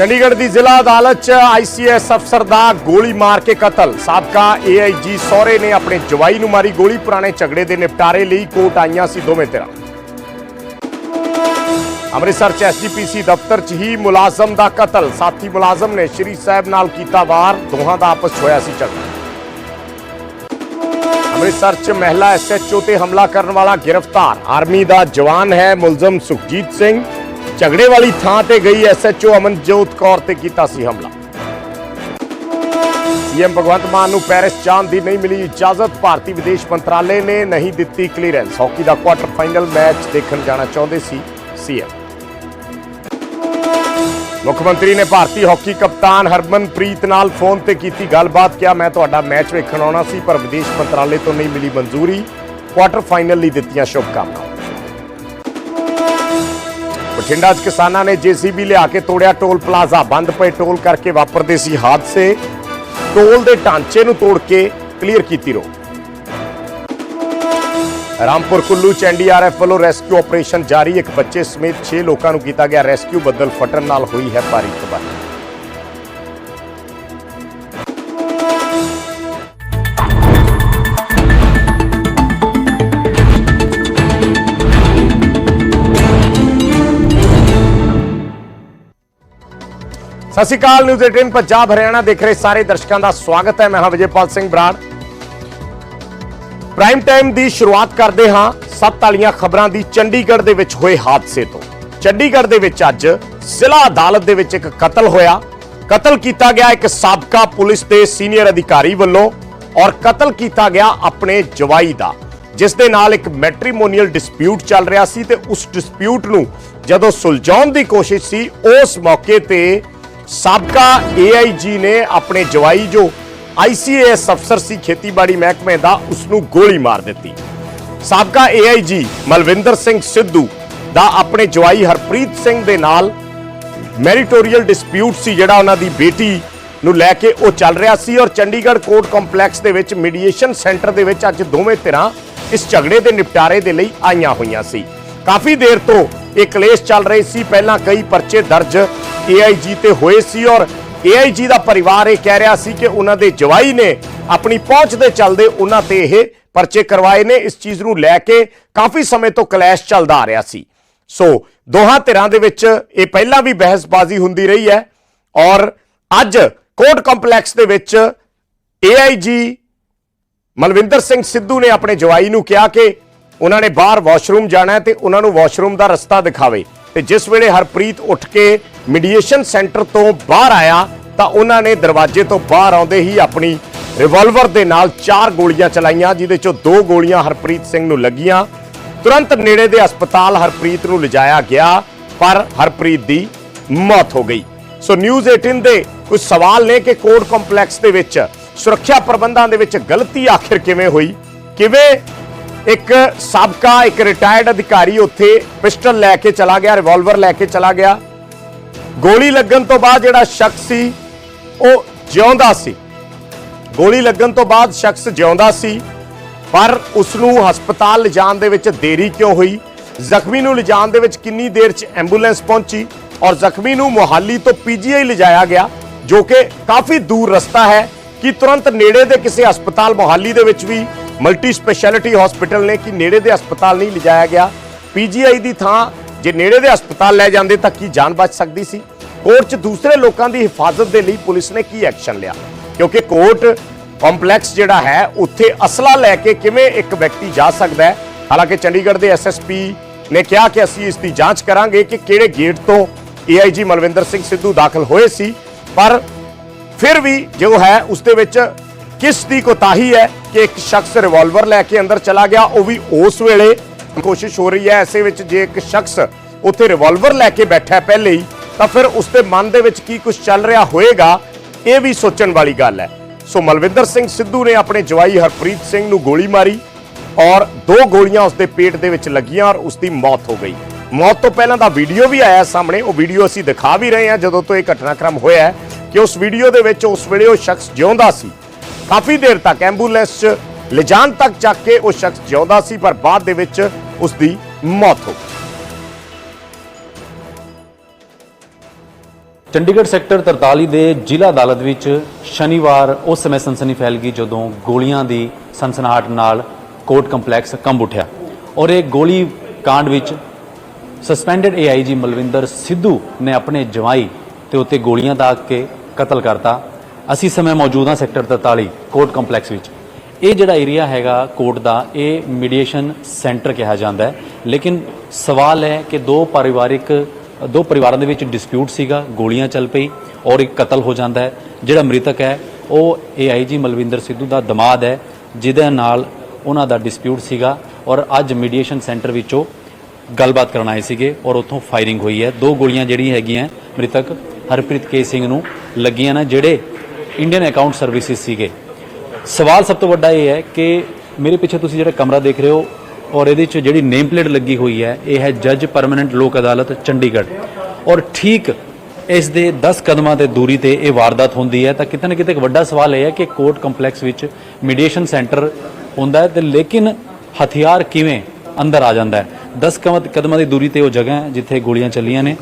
ਚੰਡੀਗੜ੍ਹ ਦੀ ਜ਼ਿਲ੍ਹਾ ਅਦਾਲਤ 'ਚ ਆਈਸੀਐਸ ਅਫਸਰ ਦਾ ਗੋਲੀ ਮਾਰ ਕੇ ਕਤਲ। ਸਾਬਕਾ ਏਆਈਜੀ ਸਹੁਰੇ ਨੇ ਆਪਣੇ ਜਵਾਈ ਨੂੰ ਮਾਰੀ ਗੋਲੀ, ਪੁਰਾਣੇ ਝਗੜੇ ਦੇ ਨਿਪਟਾਰੇ ਲਈ ਕੋਰਟ ਆਈਆਂ ਸੀ ਦੋਵੇਂ ਧਿਰਾਂ। ਅੰਮ੍ਰਿਤਸਰ 'ਚ ਐਸਜੀਪੀਸੀ ਦਫ਼ਤਰ 'ਚ ਹੀ ਮੁਲਾਜ਼ਮ ਦਾ ਕਤਲ। ਸਾਥੀ ਮੁਲਾਜ਼ਮ ਨੇ ਸ਼੍ਰੀ ਸਾਹਿਬ ਨਾਲ ਕੀਤਾ ਵਾਰ, ਦੋਹਾਂ ਦਾ ਆਪਸ ਹੋਇਆ ਸੀ ਝਗੜਾ। ਅੰਮ੍ਰਿਤਸਰ 'ਚ ਮਹਿਲਾ ਐਸਐਚਓ ਤੇ ਹਮਲਾ ਕਰਨ ਵਾਲਾ ਗ੍ਰਿਫਤਾਰ। ਆਰਮੀ ਦਾ ਜਵਾਨ ਹੈ ਮੁਲਜ਼ਮ ਸੁਖਜੀਤ ਸਿੰਘ। ਝਗੜੇ ਵਾਲੀ ਥਾਂ ਤੇ ਗਈ ਐਸਐਚਓ ਅਮਨਜੋਤ ਕੌਰ ਤੇ ਕੀਤਾ ਸੀ ਹਮਲਾ। ਸੀਐਮ ਭਗਵੰਤ ਮਾਨ ਨੂੰ ਪੈਰਿਸ ਜਾਣ ਦੀ ਨਹੀਂ ਮਿਲੀ ਇਜਾਜ਼ਤ। ਭਾਰਤੀ ਵਿਦੇਸ਼ ਮੰਤਰਾਲੇ ਨੇ ਨਹੀਂ ਦਿੱਤੀ ਕਲੀਅਰੈਂਸ। ਹਾਕੀ ਦਾ ਕੁਆਟਰ ਫਾਈਨਲ ਮੈਚ ਦੇਖਣ ਜਾਣਾ ਚਾਹੁੰਦੇ ਸੀ ਸੀਐਮ। ਮੁੱਖ ਮੰਤਰੀ ਨੇ ਭਾਰਤੀ ਹਾਕੀ ਕਪਤਾਨ ਹਰਮਨਪ੍ਰੀਤ ਨਾਲ ਫੋਨ ਤੇ ਕੀਤੀ ਗੱਲਬਾਤ। ਕਿਹਾ, ਮੈਂ ਤੁਹਾਡਾ ਮੈਚ ਵੇਖਣ ਆਉਣਾ ਸੀ, ਪਰ ਵਿਦੇਸ਼ ਮੰਤਰਾਲੇ ਤੋਂ ਨਹੀਂ ਮਿਲੀ ਮਨਜ਼ੂਰੀ। ਕੁਆਟਰ ਫਾਈਨਲ ਲਈ ਦਿੱਤੀਆਂ ਸ਼ੁਭਕਾਮਨਾਵਾਂ। ਬਠਿੰਡਾ 'ਚ ਕਿਸਾਨਾਂ ਨੇ ਜੀਸੀਬੀ ਲਿਆ ਕੇ ਤੋੜਿਆ ਟੋਲ ਪਲਾਜ਼ਾ। ਬੰਦ ਪਏ ਟੋਲ ਕਰਕੇ ਵਾਪਰਦੇ ਸੀ ਹਾਦਸੇ। ਟੋਲ ਦੇ ਢਾਂਚੇ ਨੂੰ ਤੋੜ ਕੇ ਕਲੀਅਰ ਕੀਤੀ ਰੋ ਰਾਮਪੁਰ ਕੁੱਲੂ ਚ ਐਨਡੀਆਰਐਫ ਵੱਲੋਂ ਰੈਸਕਿਊ ਆਪਰੇਸ਼ਨ ਜਾਰੀ। ਇੱਕ ਬੱਚੇ ਸਮੇਤ 6 ਲੋਕਾਂ ਨੂੰ ਕੀਤਾ ਗਿਆ ਰੈਸਕਿਊ, ਬੱਦਲ ਫਟਣ ਨਾਲ ਹੋਈ ਹੈ ਭਾਰੀ ਤਬਾਹੀ। ਸਤਿ ਸ਼੍ਰੀ ਅਕਾਲ, ਨਿਊਜ਼ 18 ਪੰਜਾਬ, ਹਰਿਆਣਾ ਦੇਖ ਰਹੇ ਸਾਰੇ ਦਰਸ਼ਕਾਂ ਦਾ ਸਵਾਗਤ ਹੈ। ਮੈਂ ਹਾਂ ਵਿਜੇਪਾਲ ਸਿੰਘ ਬਰਾੜ। ਪ੍ਰਾਈਮ ਟਾਈਮ ਦੀ ਸ਼ੁਰੂਆਤ ਕਰਦੇ ਹਾਂ। ਸੱਤ ਵਾਲੀਆਂ ਖਬਰਾਂ ਦੀ ਚੰਡੀਗੜ੍ਹ ਦੇ ਵਿੱਚ ਹੋਏ ਹਾਦਸੇ ਤੋਂ। ਚੰਡੀਗੜ੍ਹ ਦੇ ਵਿੱਚ ਅੱਜ ਜ਼ਿਲ੍ਹਾ ਅਦਾਲਤ ਦੇ ਵਿੱਚ ਇੱਕ ਕਤਲ ਹੋਇਆ। ਕਤਲ ਕੀਤਾ ਗਿਆ ਇੱਕ ਸਾਬਕਾ ਪੁਲਿਸ ਦੇ ਸੀਨੀਅਰ ਅਧਿਕਾਰੀ ਵੱਲੋਂ ਔਰ ਕਤਲ ਕੀਤਾ ਗਿਆ ਆਪਣੇ ਜਵਾਈ ਦਾ, ਜਿਸ ਦੇ ਨਾਲ ਇੱਕ ਮੈਟ੍ਰੀਮੋਨੀਅਲ ਡਿਸਪਿਊਟ ਚੱਲ ਰਿਹਾ ਸੀ ਤੇ ਉਸ ਡਿਸਪਿਊਟ ਨੂੰ ਜਦੋਂ ਸੁਲਝਾਉਣ ਦੀ ਕੋਸ਼ਿਸ਼ ਸੀ, ਉਸ ਮੌਕੇ ਤੇ ਸਾਬਕਾ ਏਆਈਜੀ ਨੇ ਆਪਣੇ ਜਵਾਈ ਜੋ ਆਈਸੀਏਐਸ ਅਫਸਰ ਸੀ ਖੇਤੀਬਾੜੀ ਮਹਿਕਮੇ ਦਾ ਉਸ ਨੂੰ ਗੋਲੀ ਮਾਰ ਦਿੱਤੀ। ਸਾਬਕਾ ਏਆਈਜੀ ਮਲਵਿੰਦਰ ਸਿੰਘ ਸਿੱਧੂ ਦਾ ਆਪਣੇ ਜਵਾਈ ਹਰਪ੍ਰੀਤ ਸਿੰਘ ਦੇ ਨਾਲ ਮੈਰੀਟੋਰੀਅਲ ਡਿਸਪਿਊਟ ਸੀ, ਜਿਹੜਾ ਉਹਨਾਂ ਦੀ ਬੇਟੀ ਨੂੰ ਲੈ ਕੇ ਉਹ ਚੱਲ ਰਿਹਾ ਸੀ ਔਰ ਚੰਡੀਗੜ੍ਹ ਕੋਰਟ ਕੰਪਲੈਕਸ ਦੇ ਵਿੱਚ ਮੀਡੀਏਸ਼ਨ ਸੈਂਟਰ ਦੇ ਵਿੱਚ ਅੱਜ ਦੋਵੇਂ ਧਿਰਾਂ ਇਸ ਝਗੜੇ ਦੇ ਨਿਪਟਾਰੇ ਦੇ ਲਈ ਆਈਆਂ ਹੋਈਆਂ ਸੀ। ਕਾਫੀ ਦੇਰ ਤੋਂ ਇਹ ਕਲੇਸ਼ ਚੱਲ ਰਹੀ ਸੀ। ਪਹਿਲਾਂ ਕਈ ਪਰਚੇ ਦਰਜ ਏਆਈਜੀ ਤੇ ਹੋਏ ਸੀ ਔਰ ਏਆਈਜੀ ਦਾ ਪਰਿਵਾਰ ਇਹ ਕਹਿ ਰਿਹਾ ਸੀ ਕਿ ਉਹਨਾਂ ਦੇ ਜਵਾਈ ਨੇ ਆਪਣੀ ਪਹੁੰਚ ਦੇ ਚੱਲਦੇ ਉਹਨਾਂ ਤੇ ਇਹ ਪਰਚੇ ਕਰਵਾਏ ਨੇ। ਇਸ ਚੀਜ਼ ਨੂੰ ਲੈ ਕੇ ਕਾਫੀ ਸਮੇਂ ਤੋਂ ਕਲੈਸ਼ ਚੱਲਦਾ ਆ ਰਿਹਾ ਸੀ। ਸੋ ਦੋਹਾਂ ਧਿਰਾਂ ਦੇ ਵਿੱਚ ਇਹ ਪਹਿਲਾਂ ਵੀ ਬਹਿਸਬਾਜ਼ੀ ਹੁੰਦੀ ਰਹੀ ਹੈ ਔਰ ਅੱਜ ਕੋਰਟ ਕੰਪਲੈਕਸ ਦੇ ਵਿੱਚ ਏਆਈਜੀ ਮਲਵਿੰਦਰ ਸਿੰਘ ਸਿੱਧੂ ਨੇ ਆਪਣੇ ਜਵਾਈ ਨੂੰ ਕਿਹਾ ਕਿ ਉਹਨਾਂ ਨੇ ਬਾਹਰ ਵਾਸ਼ਰੂਮ ਜਾਣਾ ਹੈ ਤੇ ਉਹਨਾਂ ਨੂੰ ਵਾਸ਼ਰੂਮ ਦਾ ਰਸਤਾ ਦਿਖਾਵੇ। ਤੇ ਜਿਸ ਵੇਲੇ ਹਰਪ੍ਰੀਤ ਉੱਠ ਕੇ ਮੀਡੀਏਸ਼ਨ ਸੈਂਟਰ ਤੋਂ ਬਾਹਰ ਆਇਆ, ਤਾਂ ਉਹਨਾਂ ਨੇ ਦਰਵਾਜ਼ੇ ਤੋਂ ਬਾਹਰ ਆਉਂਦੇ ਹੀ ਆਪਣੀ ਰਿਵਾਲਵਰ ਦੇ ਨਾਲ ਚਾਰ ਗੋਲੀਆਂ ਚਲਾਈਆਂ, ਜਿਹਦੇ ਚੋਂ ਦੋ ਗੋਲੀਆਂ ਹਰਪ੍ਰੀਤ ਸਿੰਘ ਨੂੰ ਲੱਗੀਆਂ। ਤੁਰੰਤ ਨੇੜੇ ਦੇ ਹਸਪਤਾਲ ਹਰਪ੍ਰੀਤ ਨੂੰ ਲਿਜਾਇਆ ਗਿਆ, ਪਰ ਹਰਪ੍ਰੀਤ ਦੀ ਮੌਤ ਹੋ ਗਈ। ਸੋ ਨਿਊਜ਼ 18 ਦੇ ਕੁਝ ਸਵਾਲ ਨੇ ਕਿ ਕੋਰਟ ਕੰਪਲੈਕਸ ਦੇ ਵਿੱਚ ਸੁਰੱਖਿਆ ਪ੍ਰਬੰਧਾਂ ਦੇ ਵਿੱਚ ਗਲਤੀ ਆਖਿਰ ਕਿਵੇਂ ਹੋਈ? ਕਿਵੇਂ ਇੱਕ ਸਾਬਕਾ, ਇੱਕ ਰਿਟਾਇਰਡ ਅਧਿਕਾਰੀ ਉੱਥੇ ਪਿਸਟਲ ਲੈ ਕੇ ਚਲਾ ਗਿਆ ਰਿਵਾਲਵਰ ਲੈ ਕੇ ਚਲਾ ਗਿਆ। ਗੋਲੀ ਲੱਗਣ ਤੋਂ ਬਾਅਦ ਜਿਹੜਾ ਸ਼ਖਸ ਸੀ, ਉਹ ਜਿਉਂਦਾ ਸੀ। ਗੋਲੀ ਲੱਗਣ ਤੋਂ ਬਾਅਦ ਸ਼ਖਸ ਜਿਉਂਦਾ ਸੀ, ਪਰ ਉਸ ਨੂੰ ਹਸਪਤਾਲ ਲਿਜਾਣ ਦੇ ਵਿੱਚ ਦੇਰੀ ਕਿਉਂ ਹੋਈ? ਜ਼ਖਮੀ ਨੂੰ ਲਿਜਾਣ ਦੇ ਵਿੱਚ ਕਿੰਨੀ ਦੇਰ 'ਚ ਐਂਬੂਲੈਂਸ ਪਹੁੰਚੀ? ਔਰ ਜ਼ਖਮੀ ਨੂੰ ਮੁਹਾਲੀ ਤੋਂ ਪੀਜੀਆਈ ਲਿਜਾਇਆ ਗਿਆ, ਜੋ ਕਿ ਕਾਫੀ ਦੂਰ ਰਸਤਾ ਹੈ, ਕਿ ਤੁਰੰਤ ਨੇੜੇ ਦੇ ਕਿਸੇ ਹਸਪਤਾਲ ਮੁਹਾਲੀ ਦੇ ਵਿੱਚ ਵੀ ਮਲਟੀ ਸਪੈਸ਼ਲਿਟੀ ਹਸਪੀਟਲ ਨੇ ਕਿ ਨੇੜੇ ਦੇ ਹਸਪਤਾਲ ਨਹੀਂ ਲਿਜਾਇਆ ਗਿਆ। ਪੀਜੀਆਈ ਦੀ ਥਾਂ ਜੇ ਨੇੜੇ ਦੇ ਹਸਪਤਾਲ ਲੈ ਜਾਂਦੇ ਤਾਂ ਕੀ ਜਾਨ ਬਚ ਸਕਦੀ ਸੀ? ਕੋਰਟ 'ਚ ਦੂਸਰੇ ਲੋਕਾਂ ਦੀ ਹਿਫਾਜ਼ਤ ਦੇ ਲਈ ਪੁਲਿਸ ਨੇ ਕੀ ਐਕਸ਼ਨ ਲਿਆ? ਕਿਉਂਕਿ ਕੋਰਟ ਕੰਪਲੈਕਸ ਜਿਹੜਾ ਹੈ, ਉੱਥੇ ਅਸਲਾ ਲੈ ਕੇ ਕਿਵੇਂ ਇੱਕ ਵਿਅਕਤੀ ਜਾ ਸਕਦਾ ਹੈ? ਹਾਲਾਂਕਿ ਚੰਡੀਗੜ੍ਹ ਦੇ ਐਸਐਸਪੀ ਨੇ ਕਿਹਾ ਕਿ ਅਸੀਂ ਇਸ ਦੀ ਜਾਂਚ ਕਰਾਂਗੇ ਕਿ ਕਿਹੜੇ ਗੇਟ ਤੋਂ ਏਆਈਜੀ ਮਲਵਿੰਦਰ ਸਿੰਘ ਸਿੱਧੂ ਦਾਖਲ ਹੋਏ ਸੀ। ਪਰ ਫਿਰ ਵੀ ਜੋ ਹੈ, ਉਸ ਦੇ ਵਿੱਚ ਕਿਸ ਦੀ ਕੋਤਾਹੀ ਹੈ ਕਿ ਇੱਕ ਸ਼ਖਸ ਰਿਵਾਲਵਰ ਲੈ ਕੇ ਅੰਦਰ ਚਲਾ ਗਿਆ, ਉਹ ਵੀ ਉਸ ਵੇਲੇ। ਕੋਸ਼ਿਸ਼ ਹੋ ਰਹੀ ਹੈ ਐਸੇ ਵਿੱਚ ਜੇ ਇੱਕ ਸ਼ਖਸ ਉੱਥੇ ਰਿਵਾਲਵਰ ਲੈ ਕੇ ਬੈਠਾ ਹੈ ਪਹਿਲੇ ਹੀ, ਤਾਂ ਫਿਰ ਉਸ ਦੇ ਮਨ ਦੇ ਵਿੱਚ ਕੀ ਕੁਝ ਚੱਲ ਰਿਹਾ ਹੋਏਗਾ, ਇਹ ਵੀ ਸੋਚਣ ਵਾਲੀ ਗੱਲ ਹੈ। ਸੋ ਮਲਵਿੰਦਰ ਸਿੰਘ ਸਿੱਧੂ ਨੇ ਆਪਣੇ ਜਵਾਈ ਹਰਪ੍ਰੀਤ ਸਿੰਘ ਨੂੰ ਗੋਲੀ ਮਾਰੀ ਔਰ ਦੋ ਗੋਲੀਆਂ ਉਸ ਦੇ ਪੇਟ ਦੇ ਵਿੱਚ ਲੱਗੀਆਂ ਔਰ ਉਸ ਦੀ ਮੌਤ ਹੋ ਗਈ। ਮੌਤ ਤੋਂ ਪਹਿਲਾਂ ਦਾ ਵੀਡੀਓ ਵੀ ਆਇਆ ਸਾਹਮਣੇ, ਉਹ ਵੀਡੀਓ ਅਸੀਂ ਦਿਖਾ ਵੀ ਰਹੇ ਹਾਂ ਜਦੋਂ ਤੋਂ ਇਹ ਘਟਨਾਕ੍ਰਮ ਹੋਇਆ ਕਿ ਉਸ ਵੀਡੀਓ ਦੇ ਵਿੱਚ ਉਸ ਵੇਲੇ ਉਹ ਸ਼ਖਸ ਜਿਉਂਦਾ ਸੀ। ਕਾਫੀ ਦੇਰ ਤੱਕ ਐਂਬੂਲੈਂਸ 'ਚ ਲਿਜਾਣ ਤੱਕ ਚੱਕ ਕੇ ਉਹ ਸ਼ਖਸ ਜਿਉਂਦਾ ਸੀ, ਪਰ ਬਾਅਦ ਦੇ ਵਿੱਚ ਉਸ ਦੀ ਮੌਤ ਹੋ ਗਈ। ਚੰਡੀਗੜ੍ਹ ਸੈਕਟਰ 43 ਦੇ ਜ਼ਿਲ੍ਹਾ ਅਦਾਲਤ ਵਿੱਚ ਸ਼ਨੀਵਾਰ ਉਸ ਸਮੇਂ ਸਨਸਨੀ ਫੈਲ ਗਈ ਜਦੋਂ ਗੋਲੀਆਂ ਦੀ ਸਨਸਨਾਹਟ ਨਾਲ ਕੋਰਟ ਕੰਪਲੈਕਸ ਕੰਬ ਉੱਠਿਆ ਔਰ ਇਹ ਗੋਲੀ ਕਾਂਡ ਵਿੱਚ ਸਸਪੈਂਡਡ ਏਆਈਜੀ ਮਲਵਿੰਦਰ ਸਿੱਧੂ ਨੇ ਆਪਣੇ ਜਵਾਈ ਤੇ ਉੱਤੇ ਗੋਲੀਆਂ ਦਾਗ ਕੇ ਕਤਲ ਕਰਤਾ। ਅਸੀਂ ਇਸ ਸਮੇਂ ਮੌਜੂਦ ਹਾਂ ਸੈਕਟਰ 43 ਕੋਰਟ ਕੰਪਲੈਕਸ ਵਿੱਚ। ਇਹ ਜਿਹੜਾ ਏਰੀਆ ਹੈਗਾ ਕੋਰਟ ਦਾ, ਇਹ ਮੀਡੀਏਸ਼ਨ ਸੈਂਟਰ ਕਿਹਾ ਜਾਂਦਾ ਹੈ। ਲੇਕਿਨ ਸਵਾਲ ਹੈ ਕਿ ਦੋ ਪਰਿਵਾਰਿਕ, ਦੋ ਪਰਿਵਾਰਾਂ ਦੇ ਵਿੱਚ ਡਿਸਪਿਊਟ ਸੀਗਾ, ਗੋਲੀਆਂ ਚੱਲ ਪਈ ਔਰ ਇੱਕ ਕਤਲ ਹੋ ਜਾਂਦਾ ਹੈ। ਜਿਹੜਾ ਮ੍ਰਿਤਕ ਹੈ, ਉਹ ਏਆਈਜੀ ਮਲਵਿੰਦਰ ਸਿੱਧੂ ਦਾ ਦਮਾਦ ਹੈ, ਜਿਹਦੇ ਨਾਲ ਉਹਨਾਂ ਦਾ ਡਿਸਪਿਊਟ ਸੀਗਾ ਔਰ ਅੱਜ ਮੀਡੀਏਸ਼ਨ ਸੈਂਟਰ ਵਿੱਚੋਂ ਗੱਲਬਾਤ ਕਰਨ ਆਏ ਸੀਗੇ ਔਰ ਉੱਥੋਂ ਫਾਇਰਿੰਗ ਹੋਈ ਹੈ। ਦੋ ਗੋਲੀਆਂ ਜਿਹੜੀਆਂ ਹੈਗੀਆਂ ਮ੍ਰਿਤਕ ਹਰਪ੍ਰੀਤ ਕੇ ਸਿੰਘ ਨੂੰ ਲੱਗੀਆਂ ਨੇ, ਜਿਹੜੇ ਇੰਡੀਅਨ ਅਕਾਊਂਟ ਸਰਵਿਸਿਜ਼ ਸੀਗੇ। ਸਵਾਲ ਸਭ ਤੋਂ ਵੱਡਾ ਇਹ ਹੈ ਕਿ ਮੇਰੇ ਪਿੱਛੇ ਤੁਸੀਂ ਜਿਹੜਾ ਕਮਰਾ ਦੇਖ ਰਹੇ ਹੋ ਔਰ ਇਹਦੇ 'ਚ ਜਿਹੜੀ ਨੇਮ ਪਲੇਟ ਲੱਗੀ ਹੋਈ ਹੈ, ਇਹ ਹੈ ਜੱਜ ਪਰਮਨੈਂਟ ਲੋਕ ਅਦਾਲਤ, ਚੰਡੀਗੜ੍ਹ। ਔਰ ਠੀਕ ਇਸ ਦੇ 10 ਕਦਮਾਂ ਤੇ ਦੂਰੀ ਤੇ ਇਹ ਵਾਰਦਾਤ ਹੁੰਦੀ ਹੈ, ਤਾਂ ਕਿਤੇ ਨਾ ਕਿਤੇ ਇੱਕ ਵੱਡਾ ਸਵਾਲ ਇਹ ਹੈ ਕਿ ਕੋਰਟ ਕੰਪਲੈਕਸ ਵਿੱਚ ਮੀਡੀਏਸ਼ਨ ਸੈਂਟਰ ਹੁੰਦਾ ਹੈ ਤੇ ਲੇਕਿਨ ਹਥਿਆਰ ਕਿਵੇਂ ਅੰਦਰ ਆ ਜਾਂਦਾ ਹੈ? 10 ਕਮ- ਕਦਮਾਂ ਦੀ ਦੂਰੀ ਤੇ ਉਹ ਜਗ੍ਹਾ ਹੈ ਜਿੱਥੇ ਗੋਲੀਆਂ ਚੱਲੀਆਂ ਨੇ।